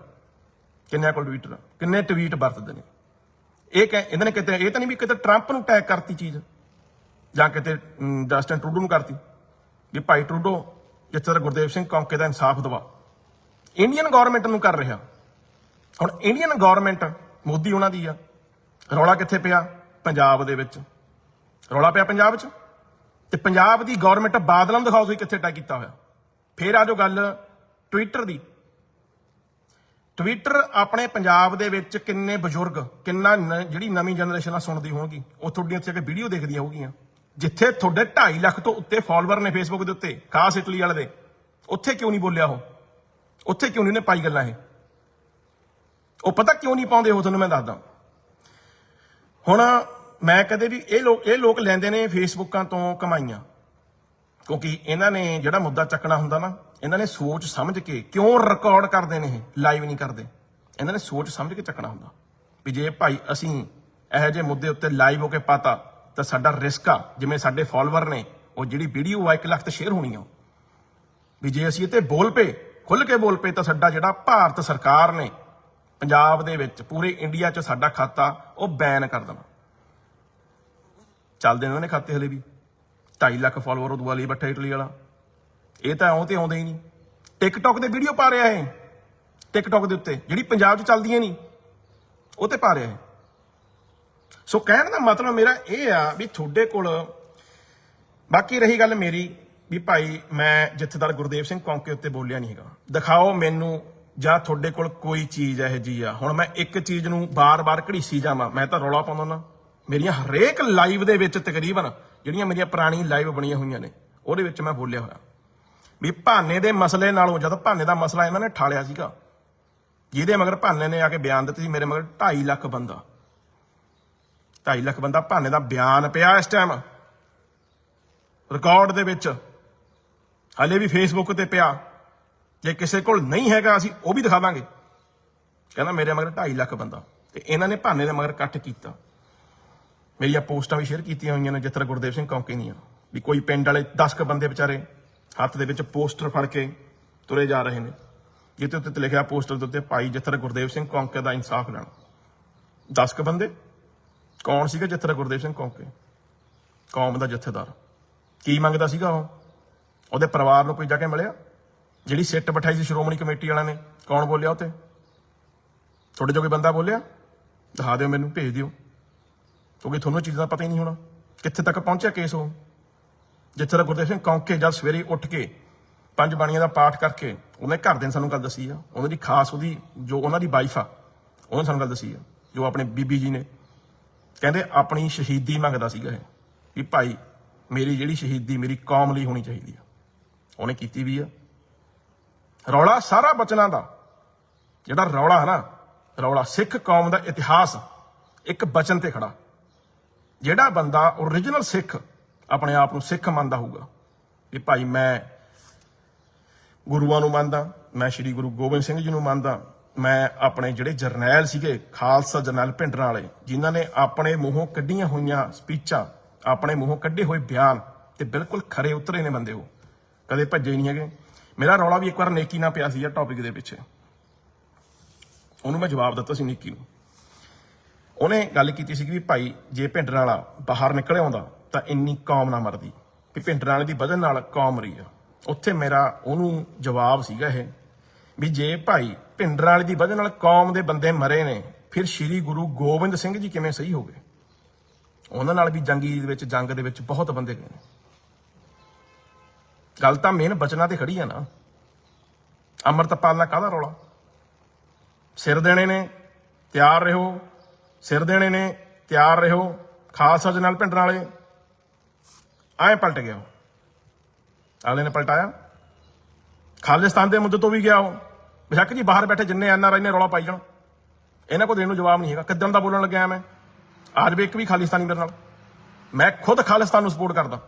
ਕਿੰਨਿਆਂ ਕੋਲ ਟਵੀਟਰ ਆ? ਕਿੰਨੇ ਟਵੀਟ ਵਰਤਦੇ ਨੇ? ਇਹ ਕਹਿ ਇਹਨਾਂ ਨੇ ਕਿਤੇ ਇਹ ਤਾਂ ਨਹੀਂ ਵੀ ਕਿਤੇ ਟਰੰਪ ਨੂੰ ਟੈਗ ਕਰਤੀ ਚੀਜ਼ ਜਾਂ ਕਿਤੇ ਅਮ, ਜਸਟਿਨ ਟਰੂਡੋ ਨੂੰ ਕਰਤੀ ਵੀ ਭਾਈ ਟਰੂਡੋ ਜਿਸ ਤਰ੍ਹਾਂ ਗੁਰਦੇਵ ਸਿੰਘ ਕੌਂਕੇ ਦਾ ਇਨਸਾਫ ਦਵਾ। ਇੰਡੀਅਨ ਗਵਰਨਮੈਂਟ ਨੂੰ ਕਰ ਰਿਹਾ। ਹੁਣ ਇੰਡੀਅਨ ਗਵਰਨਮੈਂਟ ਮੋਦੀ ਉਹਨਾਂ ਦੀ ਆ। ਰੌਲਾ ਕਿੱਥੇ ਪਿਆ? ਪੰਜਾਬ ਦੇ ਵਿੱਚ। ਰੌਲਾ ਪਿਆ ਪੰਜਾਬ 'ਚ ਤੇ ਪੰਜਾਬ ਦੀ ਗਵਰਨਮੈਂਟ ਬਾਦਲਾਂ ਨੂੰ ਦਿਖਾਓ ਤੁਸੀਂ ਕਿੱਥੇ ਟੈਗ ਕੀਤਾ ਹੋਇਆ। ਫੇਰ ਆ ਜੋ ਗੱਲ ਟਵਿੱਟਰ ਦੀ। ਟਵਿੱਟਰ ਆਪਣੇ ਪੰਜਾਬ ਦੇ ਵਿੱਚ ਕਿੰਨੇ ਬਜ਼ੁਰਗ, ਕਿੰਨਾ ਨ- ਜਿਹੜੀ ਨਵੀਂ ਜਨਰੇਸ਼ਨ ਆ ਸੁਣਦੀ ਹੋਣਗੀ, ਉਹ ਤੁਹਾਡੀਆਂ ਉੱਥੇ ਕਿ ਵੀਡੀਓ ਦੇਖਦੀਆਂ ਹੋਗੀਆਂ। ਜਿੱਥੇ ਤੁਹਾਡੇ 2.5 ਲੱਖ ਤੋਂ ਉੱਤੇ ਫਾਲੋਅਰ ਨੇ ਫੇਸਬੁੱਕ ਦੇ ਉੱਤੇ, ਖਾਸ ਇਟਲੀ ਵਾਲੇ ਦੇ। ਉੱਥੇ ਕਿਉਂ ਨਹੀਂ ਬੋਲਿਆ ਉਹ? ਉੱਥੇ ਕਿਉਂ ਨਹੀਂ ਉਹਨੇ ਪਾਈ ਗੱਲਾਂ ਇਹ? ਉਹ ਪਤਾ ਕਿਉਂ ਨਹੀਂ ਪਾਉਂਦੇ ਉਹ, ਤੁਹਾਨੂੰ ਮੈਂ ਦੱਸਦਾ। ਹੁਣ ਮੈਂ ਕਦੇ ਵੀ ਇਹ ਲੋਕ ਇਹ ਲੋਕ ਲੈਂਦੇ ਨੇ ਫੇਸਬੁੱਕਾਂ ਤੋਂ ਕਮਾਈਆਂ। ਕਿਉਂਕਿ ਇਹਨਾਂ ਨੇ ਜਿਹੜਾ ਮੁੱਦਾ ਚੱਕਣਾ ਹੁੰਦਾ ਨਾ ਇਹਨਾਂ ਨੇ ਸੋਚ ਸਮਝ ਕੇ ਕਿਉਂ ਰਿਕਾਰਡ ਕਰਦੇ ਨੇ ਇਹ? ਲਾਈਵ ਨਹੀਂ ਕਰਦੇ। ਇਹਨਾਂ ਨੇ ਸੋਚ ਸਮਝ ਕੇ ਚੱਕਣਾ ਹੁੰਦਾ। ਵੀ ਜੇ ਭਾਈ ਅਸੀਂ ਇਹੋ ਜਿਹੇ ਮੁੱਦੇ ਉੱਤੇ ਲਾਈਵ ਹੋ ਕੇ ਪਾਤਾ, ਤਾਂ ਸਾਡਾ ਰਿਸਕ ਆ, ਜਿਵੇਂ ਸਾਡੇ ਫਾਲੋਅਰ ਨੇ, ਉਹ ਜਿਹੜੀ ਵੀਡੀਓ ਆ 1 ਲੱਖ ਤੇ ਸ਼ੇਅਰ ਹੋਣੀ ਆ ਵੀ ਜੇ ਅਸੀਂ ਇਹ ਬੋਲ ਪਏ ਖੁੱਲ ਕੇ ਬੋਲ ਪਏ, ਤਾਂ ਸਾਡਾ ਜਿਹੜਾ ਭਾਰਤ ਸਰਕਾਰ ਨੇ ਪੰਜਾਬ ਦੇ ਵਿੱਚ ਪੂਰੇ ਇੰਡੀਆ 'ਚ ਸਾਡਾ ਖਾਤਾ, ਉਹ ਬੈਨ ਕਰ ਦੇਣਾ। ਚੱਲਦੇ ਨੇ ਉਹਨਾਂ ਨੇ ਖਾਤੇ ਹਲੇ ਵੀ। 2.5 ਲੱਖ ਫਾਲੋਅਰ ਉਹ ਦੁਆਲੀ ਬੈਠਾ ਇਟਲੀ ਵਾਲਾ। ਇਹ ਤਾਂ ਆਉਂ ਤੇ ਆਉਂਦੇ ਹੀ ਨਹੀਂ। ਟਿਕਟੌਕ ਤੇ ਵੀਡੀਓ ਪਾ ਰਿਹਾ ਹੈ ਟਿਕਟੌਕ ਦੇ ਉੱਤੇ, ਜਿਹੜੀ ਪੰਜਾਬ 'ਚ ਚੱਲਦੀਆਂ ਨਹੀਂ, ਉਹ ਤੇ ਪਾ ਰਿਹਾ ਹੈ ਸੋ ਕਹਿਣ ਦਾ ਮਤਲਬ ਮੇਰਾ ਇਹ ਆ ਵੀ ਤੁਹਾਡੇ ਕੋਲ ਬਾਕੀ ਰਹੀ ਗੱਲ ਮੇਰੀ ਵੀ ਭਾਈ, ਮੈਂ ਜਥੇਦਾਰ ਗੁਰਦੇਵ ਸਿੰਘ ਕੌਂਕੇ ਉੱਤੇ ਬੋਲਿਆ ਨਹੀਂ ਹੈਗਾ। ਦਿਖਾਓ ਮੈਨੂੰ ਜਾਂ ਤੁਹਾਡੇ ਕੋਲ ਕੋਈ ਚੀਜ਼ ਇਹੋ ਜੀ ਆ। ਹੁਣ ਮੈਂ ਇੱਕ ਚੀਜ਼ ਨੂੰ ਬਾਰ-ਬਾਰ ਘੜੀਸੀ ਜਾਵਾਂ। ਮੈਂ ਤਾਂ ਰੌਲਾ ਪਾਉਂਦਾ ਨਾ। ਮੇਰੀਆਂ ਹਰੇਕ ਲਾਈਵ ਦੇ ਵਿੱਚ ਤਕਰੀਬਨ ਜਿਹੜੀਆਂ ਮੇਰੀਆਂ ਪੁਰਾਣੀ ਲਾਈਵ ਬਣੀਆਂ ਹੋਈਆਂ ਨੇ, ਉਹਦੇ ਵਿੱਚ ਮੈਂ ਬੋਲਿਆ ਹੋਇਆ। ਵੀ ਭਾਨੇ ਦੇ ਮਸਲੇ ਨਾਲੋਂ ਜਦ ਭਾਨੇ ਦਾ ਮਸਲਾ ਇਹਨਾਂ ਨੇ ਠਾਲਿਆ ਸੀਗਾ, ਜਿਹਦੇ ਮਗਰ ਭਾਨੇ ਨੇ ਆ ਕੇ ਬਿਆਨ ਦਿੱਤੇ ਸੀ, ਮੇਰੇ ਮਗਰ 2.5 ਲੱਖ ਬੰਦਾ। 2.5 ਲੱਖ ਬੰਦਾ ਭਾਨੇ ਦਾ ਬਿਆਨ ਪਿਆ ਇਸ ਟਾਈਮ ਰਿਕਾਰਡ ਦੇ ਵਿੱਚ ਹਲੇ ਵੀ ਫੇਸਬੁੱਕ ਤੇ ਪਿਆ। ਜੇ ਕਿਸੇ ਕੋਲ ਨਹੀਂ ਹੈਗਾ, ਅਸੀਂ ਉਹ ਵੀ ਦਿਖਾ ਦਾਂਗੇ। ਕਹਿੰਦਾ ਮੇਰੇ ਮਗਰ 2.5 ਲੱਖ ਬੰਦਾ। ਤੇ ਇਹਨਾਂ ਨੇ ਭਾਨੇ ਦੇ ਮਗਰ ਕੱਟ ਕੀਤਾ। ਮੇਰੀਆਂ ਪੋਸਟਾਂ ਵੀ ਸ਼ੇਅਰ ਕੀਤੀਆਂ ਹੋਈਆਂ ਨੇ ਜਿਸ ਤਰ੍ਹਾਂ ਗੁਰਦੇਵ ਸਿੰਘ ਕੌਂਕੀ ਦੀਆਂ। ਵੀ ਕੋਈ ਪਿੰਡ ਵਾਲੇ 10 ਕ ਬੰਦੇ ਵਿਚਾਰੇ ਹੱਥ ਦੇ ਵਿੱਚ ਪੋਸਟਰ ਫੜ ਕੇ ਤੁਰੇ ਜਾ ਰਹੇ ਨੇ ਜਿਹਦੇ ਉੱਤੇ ਲਿਖਿਆ ਪੋਸਟਰ ਦੇ ਉੱਤੇ ਭਾਈ ਜਿਸ ਗੁਰਦੇਵ ਸਿੰਘ ਕੌਂਕੇ ਦਾ ਇਨਸਾਫ ਲੈਣਾ। 10 ਕ ਬੰਦੇ? ਕੌਣ ਸੀਗਾ ਜਿਸ ਗੁਰਦੇਵ ਸਿੰਘ ਕੌਂਕੇ? ਕੌਮ ਦਾ ਜਥੇਦਾਰ। ਕੀ ਮੰਗਦਾ ਸੀਗਾ ਉਹ? ਉਹਦੇ ਪਰਿਵਾਰ ਨੂੰ ਕੋਈ ਜਾ ਕੇ ਮਿਲਿਆ? ਜਿਹੜੀ ਸਿੱਟ ਬਿਠਾਈ ਸੀ ਸ਼੍ਰੋਮਣੀ ਕਮੇਟੀ ਵਾਲਿਆਂ ਨੇ, ਕੌਣ ਬੋਲਿਆ ਉਤੇ ਤੁਹਾਡੇ ਜੋ ਕੋਈ ਬੰਦਾ ਬੋਲਿਆ? ਦਿਖਾ ਦਿਓ ਮੈਨੂੰ, ਭੇਜ ਦਿਓ। ਕਿਉਂਕਿ ਤੁਹਾਨੂੰ ਇਹ ਚੀਜ਼ਾਂ ਦਾ ਪਤਾ ਹੀ ਨਹੀਂ ਹੋਣਾ। ਕਿੱਥੇ ਤੱਕ ਪਹੁੰਚਿਆ ਕੇਸ ਉਹ? ਜਿੱਥੇ ਤੱਕ ਗੁਰਦੇਵ ਸਿੰਘ ਕੌਂਕੇ ਜਦ ਸਵੇਰੇ ਉੱਠ ਕੇ ਪੰਜ ਬਾਣੀਆਂ ਦਾ ਪਾਠ ਕਰਕੇ ਉਹਨੇ ਘਰ ਦੇ ਸਾਨੂੰ ਗੱਲ ਦੱਸੀ ਆ ਉਹਨਾਂ ਦੀ ਖਾਸ ਉਹਦੀ ਜੋ ਉਹਨਾਂ ਦੀ ਵਾਈਫ ਆ, ਉਹਨੇ ਸਾਨੂੰ ਗੱਲ ਦੱਸੀ ਆ, ਜੋ ਆਪਣੇ ਬੀਬੀ ਜੀ ਨੇ। ਕਹਿੰਦੇ ਆਪਣੀ ਸ਼ਹੀਦੀ ਮੰਗਦਾ ਸੀਗਾ ਇਹ, ਵੀ ਭਾਈ ਮੇਰੀ ਜਿਹੜੀ ਸ਼ਹੀਦੀ, ਮੇਰੀ ਕੌਮ ਲਈ ਹੋਣੀ ਚਾਹੀਦੀ ਆ। ਉਹਨੇ ਕੀਤੀ ਵੀ ਆ। ਰੌਲਾ ਸਾਰਾ ਬਚਨਾਂ ਦਾ, ਜਿਹੜਾ ਰੌਲਾ ਹੈ ਨਾ, ਰੌਲਾ ਸਿੱਖ ਕੌਮ ਦਾ ਇਤਿਹਾਸ ਇੱਕ ਬਚਨ ਤੇ ਖੜਾ। ਜਿਹੜਾ ਬੰਦਾ origignal ਸਿੱਖ ਆਪਣੇ ਆਪ ਨੂੰ ਸਿੱਖ ਮੰਨਦਾ ਹੋਊਗਾ ਕਿ ਭਾਈ ਮੈਂ ਗੁਰੂਆਂ ਨੂੰ ਮੰਨਦਾ, ਮੈਂ ਸ੍ਰੀ ਗੁਰੂ ਗੋਬਿੰਦ ਸਿੰਘ ਜੀ ਨੂੰ ਮੰਨਦਾ, ਮੈਂ ਆਪਣੇ ਜਿਹੜੇ ਜਰਨੈਲ ਸੀਗੇ, ਖਾਲਸਾ ਜਰਨੈਲ ਭਿੰਡਰਾਂ ਵਾਲੇ, ਜਿਨ੍ਹਾਂ ਨੇ ਆਪਣੇ ਮੂੰਹੋਂ ਕੱਢੀਆਂ ਹੋਈਆਂ ਸਪੀਚਾਂ, ਆਪਣੇ ਮੂੰਹੋਂ ਕੱਢੇ ਹੋਏ ਬਿਆਨ ਤੇ ਬਿਲਕੁਲ ਖਰੇ ਉਤਰੇ ਨੇ ਬੰਦੇ ਉਹ। ਕਦੇ ਭੱਜੇ ਨਹੀਂ ਹੈਗੇ। ਮੇਰਾ ਰੌਲਾ ਵੀ ਇੱਕ ਵਾਰ ਨੇਕੀ ਨਾਲ ਪਿਆ ਸੀ ਆ ਟੌਪਿਕ ਦੇ ਪਿੱਛੇ। ਉਹਨੂੰ ਮੈਂ ਜਵਾਬ ਦਿੱਤਾ ਸੀ ਨੇਕੀ ਨੂੰ। ਉਹਨੇ ਗੱਲ ਕੀਤੀ ਸੀ ਕਿ ਵੀ ਭਾਈ ਜੇ ਭਿੰਡਰਾਂ ਵਾਲਾ ਬਾਹਰ ਨਿਕਲ ਆਉਂਦਾ ਤਾਂ ਇੰਨੀ ਕੌਮ ਨਾ ਮਰਦੀ। ਵੀ ਭਿੰਡਰ ਵਾਲੇ ਦੀ ਵਜ੍ਹਾ ਨਾਲ ਕੌਮ ਮਰੀ ਆ। ਉੱਥੇ ਮੇਰਾ ਉਹਨੂੰ ਜਵਾਬ ਸੀਗਾ ਇਹ ਵੀ ਜੇ ਭਾਈ ਭਿੰਡਰ ਵਾਲੇ ਦੀ ਵਜ੍ਹਾ ਨਾਲ ਕੌਮ ਦੇ ਬੰਦੇ ਮਰੇ ਨੇ, ਫਿਰ ਸ੍ਰੀ ਗੁਰੂ ਗੋਬਿੰਦ ਸਿੰਘ ਜੀ ਕਿਵੇਂ ਸਹੀ ਹੋ ਗਏ ਉਹਨਾਂ ਨਾਲ ਵੀ ਜੰਗੀ ਦੇ ਵਿੱਚ, ਜੰਗ ਦੇ ਵਿੱਚ ਬਹੁਤ ਬੰਦੇ ਗਏ ਨੇ। ਗੱਲ ਤਾਂ ਮੇਨ ਬਚਨਾਂ ਤੇ ਖੜੀ ਆ ਨਾ। ਅੰਮ੍ਰਿਤਪਾਲ ਨਾਲ ਕਾਹਦਾ ਰੌਲਾ? ਸਿਰ ਦੇਣੇ ਨੇ, ਤਿਆਰ ਰਹੋ। ਸਿਰ ਦੇਣੇ ਨੇ, ਤਿਆਰ ਰਹੋ। ਖਾਲਸਾ ਦੇ ਨਾਲ ਵਾਲੇ ਐਂ ਪਲਟ ਗਿਆ ਉਹ। ਅਗਲੇ ਨੇ ਪਲਟਾਇਆ। ਖਾਲਿਸਤਾਨ ਦੇ ਮੁੱਦੇ ਤੋਂ ਵੀ ਗਿਆ ਉਹ। ਬੇਸ਼ੱਕ ਜੀ, ਬਾਹਰ ਬੈਠੇ ਜਿੰਨੇ ਐਨਆਰਆਈ ਨੇ ਰੌਲਾ ਪਾਈ ਜਾਣ, ਇਹਨਾਂ ਕੋਲ ਦੇਣ ਨੂੰ ਜਵਾਬ ਨਹੀਂ ਹੈਗਾ। ਕਿੱਦਣ ਦਾ ਬੋਲਣ ਲੱਗਿਆ ਮੈਂ? ਅੱਜ ਵੀ ਇੱਕ ਵੀ ਖਾਲਿਸਤਾਨੀ ਮੇਰੇ ਨਾਲ। ਮੈਂ ਖੁਦ ਖਾਲਿਸਤਾਨ ਨੂੰ ਸਪੋਰਟ ਕਰਦਾ।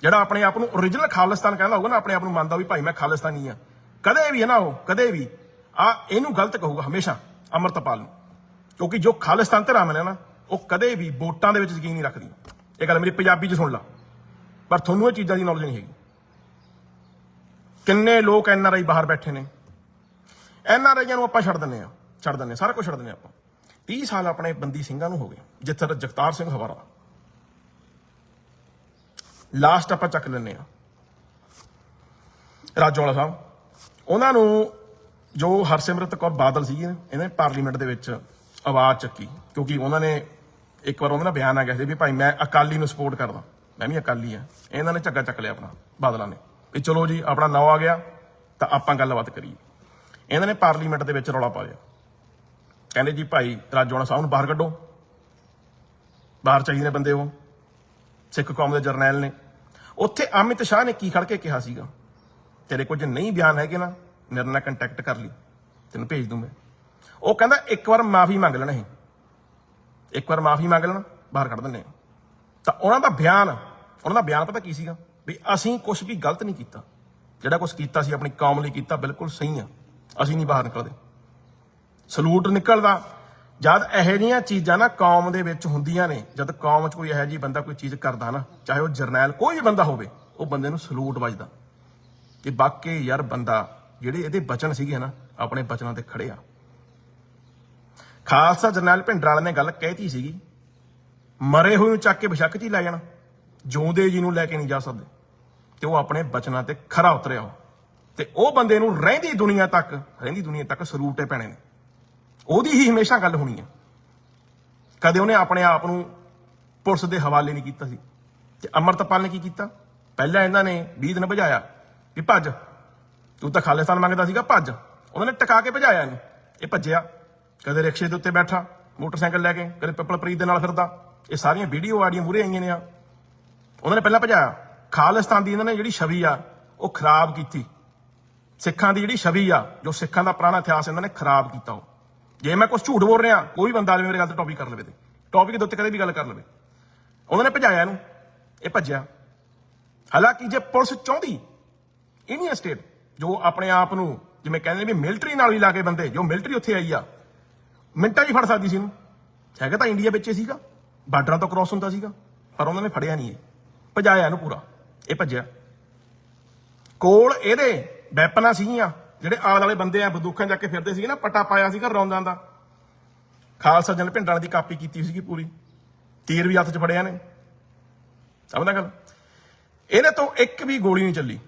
ਜਿਹੜਾ ਆਪਣੇ ਆਪ ਨੂੰ origignal ਖਾਲਿਸਤਾਨ ਕਹਿੰਦਾ ਹੋਊਗਾ ਨਾ, ਆਪਣੇ ਆਪ ਨੂੰ ਮੰਨਦਾ ਵੀ ਭਾਈ ਮੈਂ ਖਾਲਿਸਤਾਨੀ ਆ। ਕਦੇ ਵੀ ਹੈ ਨਾ ਉਹ, ਕਦੇ ਵੀ। ਆ, ਇਹਨੂੰ ਗਲਤ ਕਹੂਗਾ ਹਮੇਸ਼ਾ ਅਮਰਤਪਾਲ ਨੂੰ। ਕਿਉਂਕਿ ਜੋ ਖਾਲਿਸਤਾਨ ਤੇ ਰਾਮਨ ਹੈ ਨਾ, ਉਹ ਕਦੇ ਵੀ ਵੋਟਾਂ ਦੇ ਵਿੱਚ ਯਕੀਨ ਨਹੀਂ ਰੱਖਦੀ। ਇਹ ਗੱਲ ਮੇਰੀ ਪੰਜਾਬੀ 'ਚ ਸੁਣ ਲਾ। ਪਰ ਤੁਹਾਨੂੰ ਇਹ ਚੀਜ਼ਾਂ ਦੀ ਨੌਲੇਜ ਨਹੀਂ ਹੈਗੀ। ਕਿੰਨੇ ਲੋਕ ਐਨ ਆਰ ਆਈ ਬਾਹਰ ਬੈਠੇ ਨੇ। ਐਨ ਆਰ ਆਈਆਂ ਨੂੰ ਆਪਾਂ ਛੱਡ ਦਿੰਨੇ ਆ ਛੱਡ ਦਿੰਨੇ ਸਾਰਾ ਕੁਝ ਛੱਡ ਦਿੰਨੇ ਆਪਾਂ। 30 ਸਾਲ ਆਪਣੇ ਬੰਦੀ ਸਿੰਘਾਂ ਨੂੰ ਹੋ ਗਏ, ਜਿੱਥੇ ਤੱਕ ਜਗਤਾਰ ਸਿੰਘ ਹਵਾਰਾ। ਲਾਸਟ ਆਪਾਂ ਚੱਕ ਲੈਨੇ ਆ ਰਾਜੋਵਾਲਾ ਸਾਹਿਬ, ਉਹਨਾਂ ਨੂੰ ਜੋ ਹਰਸਿਮਰਤ ਕੌਰ ਬਾਦਲ ਸੀਗੀ, ਇਹਨੇ ਪਾਰਲੀਮੈਂਟ ਦੇ ਵਿੱਚ ਆਵਾਜ਼ ਚੱਕੀ, ਕਿਉਂਕਿ ਉਹਨਾਂ ਨੇ ਇੱਕ ਵਾਰ ਉਹਨਾਂ ਦਾ ਬਿਆਨ ਆ ਗਿਆ ਸੀ ਵੀ ਭਾਈ ਮੈਂ ਅਕਾਲੀ ਨੂੰ ਸਪੋਰਟ ਕਰਦਾ। ਮੈਂ ਵੀ ਅਕਾਲੀ ਆ। ਇਹਨਾਂ ਨੇ ਝੱਗਾ ਚੱਕ ਲਿਆ ਆਪਣਾ, ਬਾਦਲਾਂ ਨੇ। ਵੀ ਚਲੋ ਜੀ, ਆਪਣਾ ਨਾਂ ਆ ਗਿਆ, ਤਾਂ ਆਪਾਂ ਗੱਲਬਾਤ ਕਰੀਏ। ਇਹਨਾਂ ਨੇ ਪਾਰਲੀਮੈਂਟ ਦੇ ਵਿੱਚ ਰੌਲਾ ਪਾ ਲਿਆ। ਕਹਿੰਦੇ ਜੀ, ਭਾਈ ਰਾਜੋਣਾ ਸਾਹਿਬ ਨੂੰ ਬਾਹਰ ਕੱਢੋ। ਬਾਹਰ ਚਾਹੀਦੇ ਨੇ ਬੰਦੇ ਉਹ। ਸਿੱਖ ਕੌਮ ਦੇ ਜਰਨੈਲ ਨੇ। ਉੱਥੇ ਅਮਿਤ ਸ਼ਾਹ ਨੇ ਕੀ ਖੜ ਕੇ ਕਿਹਾ ਸੀਗਾ? ਤੇਰੇ ਕੋਲ ਜੇ ਨਹੀਂ ਬਿਆਨ ਹੈਗੇ ਨਾ, ਮੇਰੇ ਨਾਲ ਕੰਟੈਕਟ ਕਰ ਲਈ। ਤੈਨੂੰ ਭੇਜ ਦੂੰ ਮੈਂ। ਉਹ ਕਹਿੰਦਾ, ਇੱਕ ਵਾਰ ਮਾਫੀ ਮੰਗ ਲੈਣਾ ਇਹ। ਇੱਕ ਵਾਰ ਮਾਫੀ ਮੰਗ ਲੈਣਾ, ਬਾਹਰ ਕੱਢ ਦਿੰਦੇ ਆ। ਤਾਂ ਉਹਨਾਂ ਦਾ ਬਿਆਨ, ਉਹਨਾਂ ਦਾ ਬਿਆਨ ਪਤਾ ਕੀ ਸੀਗਾ? ਵੀ ਅਸੀਂ ਕੁਝ ਵੀ ਗਲਤ ਨਹੀਂ ਕੀਤਾ। ਜਿਹੜਾ ਕੁਝ ਕੀਤਾ ਸੀ, ਆਪਣੀ ਕੌਮ ਲਈ ਕੀਤਾ, ਬਿਲਕੁਲ ਸਹੀ ਆ। ਅਸੀਂ ਨਹੀਂ ਬਾਹਰ ਨਿਕਲਦੇ। ਸਲੂਟ ਨਿਕਲਦਾ। ਜਦ ਇਹੋ ਜਿਹੀਆਂ ਚੀਜ਼ਾਂ ਨਾ ਕੌਮ ਦੇ ਵਿੱਚ ਹੁੰਦੀਆਂ ਨੇ, ਜਦ ਕੌਮ 'ਚ ਕੋਈ ਇਹੋ ਜਿਹੀ ਬੰਦਾ ਕੋਈ ਚੀਜ਼ ਕਰਦਾ ਨਾ, ਚਾਹੇ ਉਹ ਜਰਨੈਲ, ਕੋਈ ਵੀ ਬੰਦਾ ਹੋਵੇ, ਉਹ ਬੰਦੇ ਨੂੰ ਸਲੂਟ ਵੱਜਦਾ। ਕਿ ਬਾਕੀ ਯਾਰ ਬੰਦਾ, ਜਿਹੜੇ ਇਹਦੇ ਬਚਨ ਸੀਗੇ ਨਾ, ਆਪਣੇ ਬਚਨਾਂ ਤੇ ਖੜੇ ਆ। ਖਾਲਸਾ ਜਰਨੈਲ ਭਿੰਡਰਾਲ ਨੇ ਗੱਲ ਕਹਿਤੀ ਸੀਗੀ ਮਰੇ ਹੋਏ ਨੂੰ ਚੱਕ ਕੇ ਬਿਸ਼ੱਕ 'ਚ ਹੀ ਲੈ ਜਾਣਾ। ਜਿਉਂਦੇ ਜੀ ਨੂੰ ਲੈ ਕੇ ਨਹੀਂ ਜਾ ਸਕਦੇ। ਤੇ ਉਹ ਆਪਣੇ ਬਚਨਾਂ ਤੇ ਖਰਾ ਉਤਰਿਆ ਉਹ। ਤੇ ਉਹ ਬੰਦੇ ਨੂੰ ਰਹਿੰਦੀ ਦੁਨੀਆ ਤੱਕ, ਰਹਿੰਦੀ ਦੁਨੀਆ ਤੱਕ ਸਰੂਟੇ ਪੈਣੇ ਨੇ। ਉਹਦੀ ਹੀ ਹਮੇਸ਼ਾ ਗੱਲ ਹੋਣੀ ਹੈ ਕਦੇ ਉਹਨੇ ਆਪਣੇ ਆਪ ਨੂੰ ਪੁਲਿਸ ਦੇ ਹਵਾਲੇ ਨਹੀਂ ਕੀਤਾ ਸੀ। ਤੇ ਅਮਰਤਪਾਲ ਨੇ ਕੀ ਕੀਤਾ? ਪਹਿਲਾਂ ਇਹਨਾਂ ਨੇ 20 ਦਿਨ ਭਜਾਇਆ ਵੀ ਭੱਜ। ਤੂੰ ਤਾਂ ਖਾਲਿਸਤਾਨ ਮੰਗਦਾ ਸੀਗਾ, ਭੱਜ। ਉਹਨਾਂ ਨੇ ਟਿਕਾ ਕੇ ਭਜਾਇਆ ਇਹਨੂੰ। ਇਹ ਭੱਜਿਆ। ਕਦੇ ਰਿਕਸ਼ੇ ਦੇ ਉੱਤੇ ਬੈਠਾ, ਮੋਟਰਸਾਈਕਲ ਲੈ ਕੇ, ਕਦੇ ਪਿੱਪਲਪ੍ਰੀਤ ਦੇ ਨਾਲ ਫਿਰਦਾ। ਇਹ ਸਾਰੀਆਂ ਵੀਡੀਓ ਆਡੀਆਂ ਮੂਰੇ ਆਈਆਂ ਨੇ ਆ। ਉਹਨਾਂ ਨੇ ਪਹਿਲਾਂ ਭਜਾਇਆ। ਖਾਲਿਸਤਾਨ ਦੀ ਇਹਨਾਂ ਨੇ ਜਿਹੜੀ ਛਵੀ ਆ, ਉਹ ਖਰਾਬ ਕੀਤੀ। ਸਿੱਖਾਂ ਦੀ ਜਿਹੜੀ ਛਵੀ ਆ, ਜੋ ਸਿੱਖਾਂ ਦਾ ਪੁਰਾਣਾ ਇਤਿਹਾਸ ਇਹਨਾਂ ਨੇ ਖਰਾਬ ਕੀਤਾ ਉਹ। ਜੇ ਮੈਂ ਕੁਝ ਝੂਠ ਬੋਲ ਰਿਹਾ, ਕੋਈ ਬੰਦਾ ਆ ਮੇਰੇ ਗੱਲ ਤੇ ਟੌਪਿਕ ਕਰ ਲਵੇ ਤੇ। ਟੌਪਿਕ ਦੇ ਉੱਤੇ ਕਦੇ ਵੀ ਗੱਲ ਕਰ ਲਵੇ। ਉਹਨਾਂ ਨੇ ਭਜਾਇਆ ਇਹਨੂੰ। ਇਹ ਭੱਜਿਆ। ਹਾਲਾਂਕਿ ਜੇ ਪੁਲਿਸ ਚਾਹੁੰਦੀ ਇੰਡੀਅਨ ਸਟੇਟ ਜੋ ਆਪਣੇ ਆਪ ਨੂੰ ਜਿਵੇਂ ਕਹਿੰਦੇ ਵੀ ਮਿਲਟਰੀ ਨਾਲ ਹੀ ਲਾ ਕੇ ਬੰਦੇ, ਜੋ ਮਿਲਟਰੀ ਉੱਥੇ ਆਈ ਆ, ਮਿੰਟਾਂ 'ਚ ਹੀ ਫੜ ਸਕਦੀ ਸੀ ਇਹਨੂੰ। ਹੈਗਾ ਤਾਂ ਇੰਡੀਆ ਵਿੱਚ ਹੀ ਸੀਗਾ। ਬਾਰਡਰਾਂ ਤੋਂ ਕ੍ਰਾਸ ਹੁੰਦਾ ਸੀਗਾ, ਪਰ ਉਹਨਾਂ ਨੇ ਫੜਿਆ ਨਹੀਂ ਇਹ। ਭਜਾਇਆ ਇਹਨੂੰ ਪੂਰਾ। ਇਹ ਭੱਜਿਆ। ਕੋਲ ਇਹਦੇ ਵੈਪਨਾਂ ਸੀਗੀਆਂ, ਜਿਹੜੇ ਆਲ ਵਾਲੇ ਬੰਦੇ ਆ, ਬੰਦੂਕਾਂ ਜਾ ਕੇ ਫਿਰਦੇ ਸੀਗੇ ਨਾ, ਪਟਾ ਪਾਇਆ ਸੀਗਾ ਰੌਂਦਾਂ ਦਾ। ਖਾਲਸਾ ਜਨ ਭਿੰਡਰਾਂ ਦੀ ਕਾਪੀ ਕੀਤੀ ਸੀਗੀ ਪੂਰੀ। ਤੀਰ ਵੀ ਹੱਥ 'ਚ ਫੜਿਆ ਨੇ। ਸਮਝਦਾ ਗੱਲ? ਇਹਨੇ ਤੋਂ ਇੱਕ ਵੀ ਗੋਲੀ ਨਹੀਂ ਚੱਲੀ।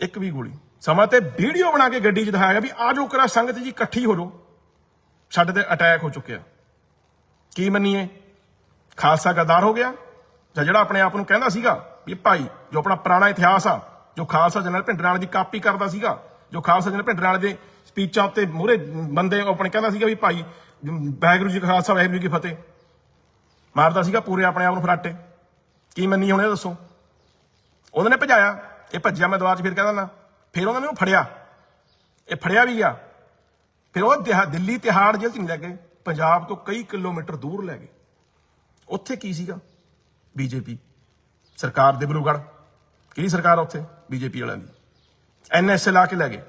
ਇੱਕ ਵੀ ਗੋਲੀ। ਸਮਾਂ ਤੇ ਵੀਡੀਓ ਬਣਾ ਕੇ ਗੱਡੀ 'ਚ ਦਿਖਾਇਆ ਵੀ ਆ ਜੋ ਕਰਾ ਸੰਗਤ ਜੀ, ਇਕੱਠੀ ਹੋ ਜਾਓ। ਸਾਡੇ ਤੇ ਅਟੈਕ ਹੋ ਚੁੱਕਿਆ। ਕੀ ਮੰਨੀਏ? ਖਾਲਸਾ ਗਦਾਰ ਹੋ ਗਿਆ। ਜਾਂ ਜਿਹੜਾ ਆਪਣੇ ਆਪ ਨੂੰ ਕਹਿੰਦਾ ਸੀਗਾ ਵੀ ਭਾਈ, ਜੋ ਆਪਣਾ ਪੁਰਾਣਾ ਇਤਿਹਾਸ ਆ, ਜੋ ਖਾਲਸਾ ਜਨਰਲ ਭਿੰਡਰਾਲ ਦੀ ਕਾਪੀ ਕਰਦਾ ਸੀਗਾ, ਜੋ ਖਾਲਸਾ ਜਨਰਲ ਭਿੰਡਰਾਲ ਦੇ ਸਪੀਚਾਂ ਉੱਤੇ ਮੂਹਰੇ ਬੰਦੇ ਆਪਣੇ ਕਹਿੰਦਾ ਸੀਗਾ ਵੀ ਭਾਈ, ਵਾਹਿਗੁਰੂ ਜੀ ਖਾਲਸਾ, ਵਾਹਿਗੁਰੂ ਜੀ ਕੀ ਫਤਿਹ। ਮਾਰਦਾ ਸੀਗਾ ਪੂਰੇ ਆਪਣੇ ਆਪ ਨੂੰ ਫਰਾਟੇ। ਕੀ ਮੰਨੀ ਹੁਣ ਇਹ ਦੱਸੋ? ਉਹਨਾਂ ਨੇ ਭਜਾਇਆ। ਇਹ ਭੱਜਿਆ ਮੈਂ ਦੁਆਰ 'ਚ, ਫਿਰ ਕਹਿੰਦਾ ਨਾ ਫਿਰ ਉਹਨਾਂ ਨੇ ਉਹਨੂੰ ਫੜਿਆ। ਇਹ ਫੜਿਆ ਵੀ ਗਿਆ। ਫਿਰ ਉਹ ਦਿਹਾ- ਦਿੱਲੀ ਤਿਹਾੜ ਜੇਲ੍ਹ 'ਚ ਨਹੀਂ ਲੈ ਗਏ। ਪੰਜਾਬ ਤੋਂ ਕਈ ਕਿਲੋਮੀਟਰ ਦੂਰ ਲੈ ਗਏ। ਉੱਥੇ ਕੀ ਸੀਗਾ? ਬੀਜੇਪੀ। ਸਰਕਾਰ ਦੇ ਬਲੂਗੜ ਕਿਹੜੀ ਸਰਕਾਰ ਆ ਉੱਥੇ? ਬੀਜੇਪੀ ਵਾਲਿਆਂ ਦੀ। ਐਨਐਸਏ ਲਾ ਕੇ ਲੈ ਗਏ।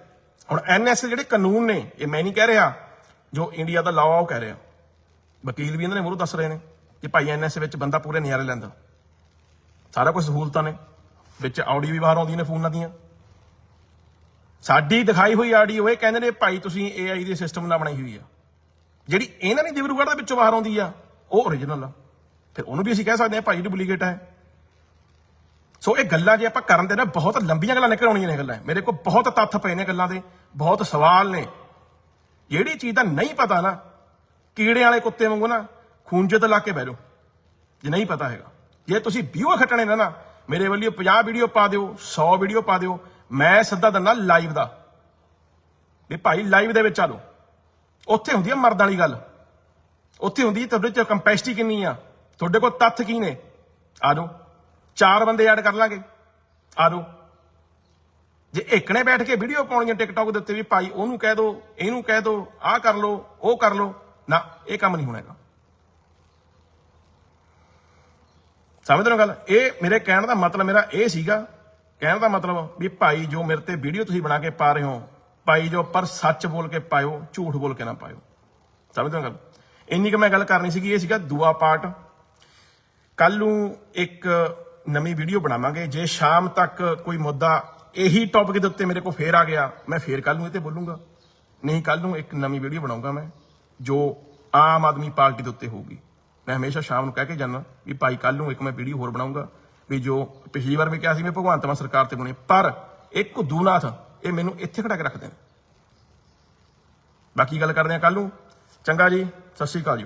ਹੁਣ ਐਨਐਸਏ ਜਿਹੜੇ ਕਾਨੂੰਨ ਨੇ, ਇਹ ਮੈਂ ਨਹੀਂ ਕਹਿ ਰਿਹਾ, ਜੋ ਇੰਡੀਆ ਦਾ ਲਾਅ ਆ, ਉਹ ਕਹਿ ਰਿਹਾ। ਵਕੀਲ ਵੀ ਇਹਨਾਂ ਨੇ ਮੂਹਰੋਂ ਦੱਸ ਰਹੇ ਨੇ ਕਿ ਭਾਈ ਐਨਐਸਏ ਵਿੱਚ ਬੰਦਾ ਪੂਰੇ ਨਿਆਰੇ ਲੈਂਦਾ। ਸਾਰਾ ਕੁਝ ਸਹੂਲਤਾਂ ਨੇ। ਵਿੱਚ ਆਡੀਓ ਵੀ ਬਾਹਰ ਆਉਂਦੀਆਂ ਨੇ ਫੋਨਾਂ ਦੀਆਂ। ਸਾਡੀ ਦਿਖਾਈ ਹੋਈ ਆਡੀਓ ਇਹ ਕਹਿੰਦੇ ਨੇ, ਭਾਈ ਤੁਸੀਂ ਏਆਈ ਦੇ ਸਿਸਟਮ ਨਾਲ ਬਣਾਈ ਹੋਈ ਆ। ਜਿਹੜੀ ਇਹਨਾਂ ਨੇ ਦਿਬਰੂਗੜ੍ਹ ਦੇ ਵਿੱਚੋਂ ਬਾਹਰ ਆਉਂਦੀ ਆ, ਉਹ ਓਰੀਜਨਲ ਆ। ਫਿਰ ਉਹਨੂੰ ਵੀ ਅਸੀਂ ਕਹਿ ਸਕਦੇ ਹਾਂ ਭਾਈ ਡੁਪਲੀਕੇਟ ਹੈ। ਸੋ ਇਹ ਗੱਲਾਂ ਜੇ ਆਪਾਂ ਕਰਨ ਦੇ ਨਾ, ਬਹੁਤ ਲੰਬੀਆਂ ਗੱਲਾਂ ਨਿਕਲ ਆਉਣੀਆਂ ਨੇ ਗੱਲਾਂ। ਮੇਰੇ ਕੋਲ ਬਹੁਤ ਤੱਥ ਪਏ ਨੇ ਗੱਲਾਂ ਦੇ, ਬਹੁਤ ਸਵਾਲ ਨੇ। ਜਿਹੜੀ ਚੀਜ਼ ਦਾ ਨਹੀਂ ਪਤਾ ਨਾ, ਕੀੜੇ ਵਾਲੇ ਕੁੱਤੇ ਵਾਂਗੂ ਨਾ ਖੂੰਜੇ ਤੇ ਲਾ ਕੇ ਬਹਿ ਜਾਓ। ਜੇ ਨਹੀਂ ਪਤਾ ਹੈਗਾ। ਜੇ ਤੁਸੀਂ ਵੀਊ ਖੱਟਣੇ ਨੇ ਨਾ, ਮੇਰੇ ਵੱਲੋਂ 50 ਵੀਡੀਓ ਪਾ ਦਿਓ 100 ਵੀਡੀਓ ਪਾ ਦਿਓ, ਮੈਂ ਸੱਦਾ ਦਿੰਦਾ ਲਾਈਵ ਦਾ। ਵੀ ਭਾਈ ਲਾਈਵ ਦੇ ਵਿੱਚ ਆ ਲਓ ਉੱਥੇ ਹੁੰਦੀ ਹੈ ਮਰਦ ਵਾਲੀ ਗੱਲ। ਉੱਥੇ ਹੁੰਦੀ ਹੈ ਤੁਹਾਡੇ ਚ ਕੰਪੈਸਿਟੀ ਕਿੰਨੀ ਆ? ਤੁਹਾਡੇ ਕੋਲ ਤੱਥ ਕੀ ਨੇ? ਆ ਜਾਓ। ਚਾਰ ਬੰਦੇ ਐਡ ਕਰ ਲਾਂਗੇ। ਆ ਜਾਓ। ਜੇ ਇੱਕ ਨੇ ਬੈਠ ਕੇ ਵੀਡੀਓ ਪਾਉਣੀਆਂ ਟਿਕਟੌਕ ਦੇ ਉੱਤੇ ਵੀ ਭਾਈ ਉਹਨੂੰ ਕਹਿ ਦੋ, ਇਹਨੂੰ ਕਹਿ ਦੋ, ਆਹ ਕਰ ਲਓ, ਉਹ ਕਰ ਲਓ, ਨਾ, ਇਹ ਕੰਮ ਨਹੀਂ ਹੋਣਾ ਹੈਗਾ। ਸਮਝਦੇ ਹੋ ਗੱਲ? ਇਹ ਮੇਰੇ ਕਹਿਣ ਦਾ ਮਤਲਬ ਮੇਰਾ ਇਹ ਸੀਗਾ, ਕਹਿਣ ਦਾ ਮਤਲਬ ਵੀ ਭਾਈ ਜੋ ਮੇਰੇ ਤੇ ਵੀਡੀਓ ਤੁਸੀਂ ਬਣਾ ਕੇ ਪਾ ਰਹੇ ਹੋ, ਭਾਈ ਜੋ ਪਰ ਸੱਚ ਬੋਲ ਕੇ ਪਾਇਓ, ਝੂਠ ਬੋਲ ਕੇ ਨਾ ਪਾਇਓ। ਸਮਝਦੇ ਹੋ ਗੱਲ? ਇੰਨੀ ਕੁ ਮੈਂ ਗੱਲ ਕਰਨੀ ਸੀਗੀ, ਇਹ ਸੀਗਾ ਦੂਆ ਪਾਰਟ। ਕੱਲ ਨੂੰ ਇੱਕ ਨਵੀਂ ਵੀਡੀਓ ਬਣਾਵਾਂਗੇ। ਜੇ ਸ਼ਾਮ ਤੱਕ ਕੋਈ ਮੁੱਦਾ ਇਹੀ ਟੌਪਿਕ ਦੇ ਉੱਤੇ ਮੇਰੇ ਕੋਲ ਫੇਰ ਆ ਗਿਆ, ਮੈਂ ਫੇਰ ਕੱਲ ਨੂੰ ਇਹ ਤੇ ਬੋਲੂੰਗਾ। ਨਹੀਂ ਕੱਲ ਨੂੰ ਇੱਕ ਨਵੀਂ ਵੀਡੀਓ ਬਣਾਉਂਗਾ ਮੈਂ, ਜੋ ਆਮ ਆਦਮੀ ਪਾਰਟੀ ਦੇ ਉੱਤੇ ਹੋਊਗੀ। ਮੈਂ ਹਮੇਸ਼ਾ ਸ਼ਾਮ ਨੂੰ ਕਹਿ ਕੇ ਜਾਂਦਾ ਵੀ ਭਾਈ ਕੱਲ ਨੂੰ ਇੱਕ ਮੈਂ ਵੀਡੀਓ ਹੋਰ ਬਣਾਉਂਗਾ, ਵੀ ਜੋ ਪਿਛਲੀ ਵਾਰ ਵੀ ਕਿਹਾ ਸੀ ਮੈਂ ਭਗਵੰਤ ਮਾਨ ਸਰਕਾਰ ਤੇ ਬਣੇ, ਪਰ ਇੱਕ ਕੁਦੂਨਾਥ, ਇਹ ਮੈਨੂੰ ਇੱਥੇ ਖੜਾ ਕੇ ਰੱਖਦੇ ਨੇ। ਬਾਕੀ ਗੱਲ ਕਰਦੇ ਆ ਕੱਲ ਨੂੰ। ਚੰਗਾ ਜੀ, ਸਤਿ ਸ਼੍ਰੀ ਅਕਾਲ ਜੀ।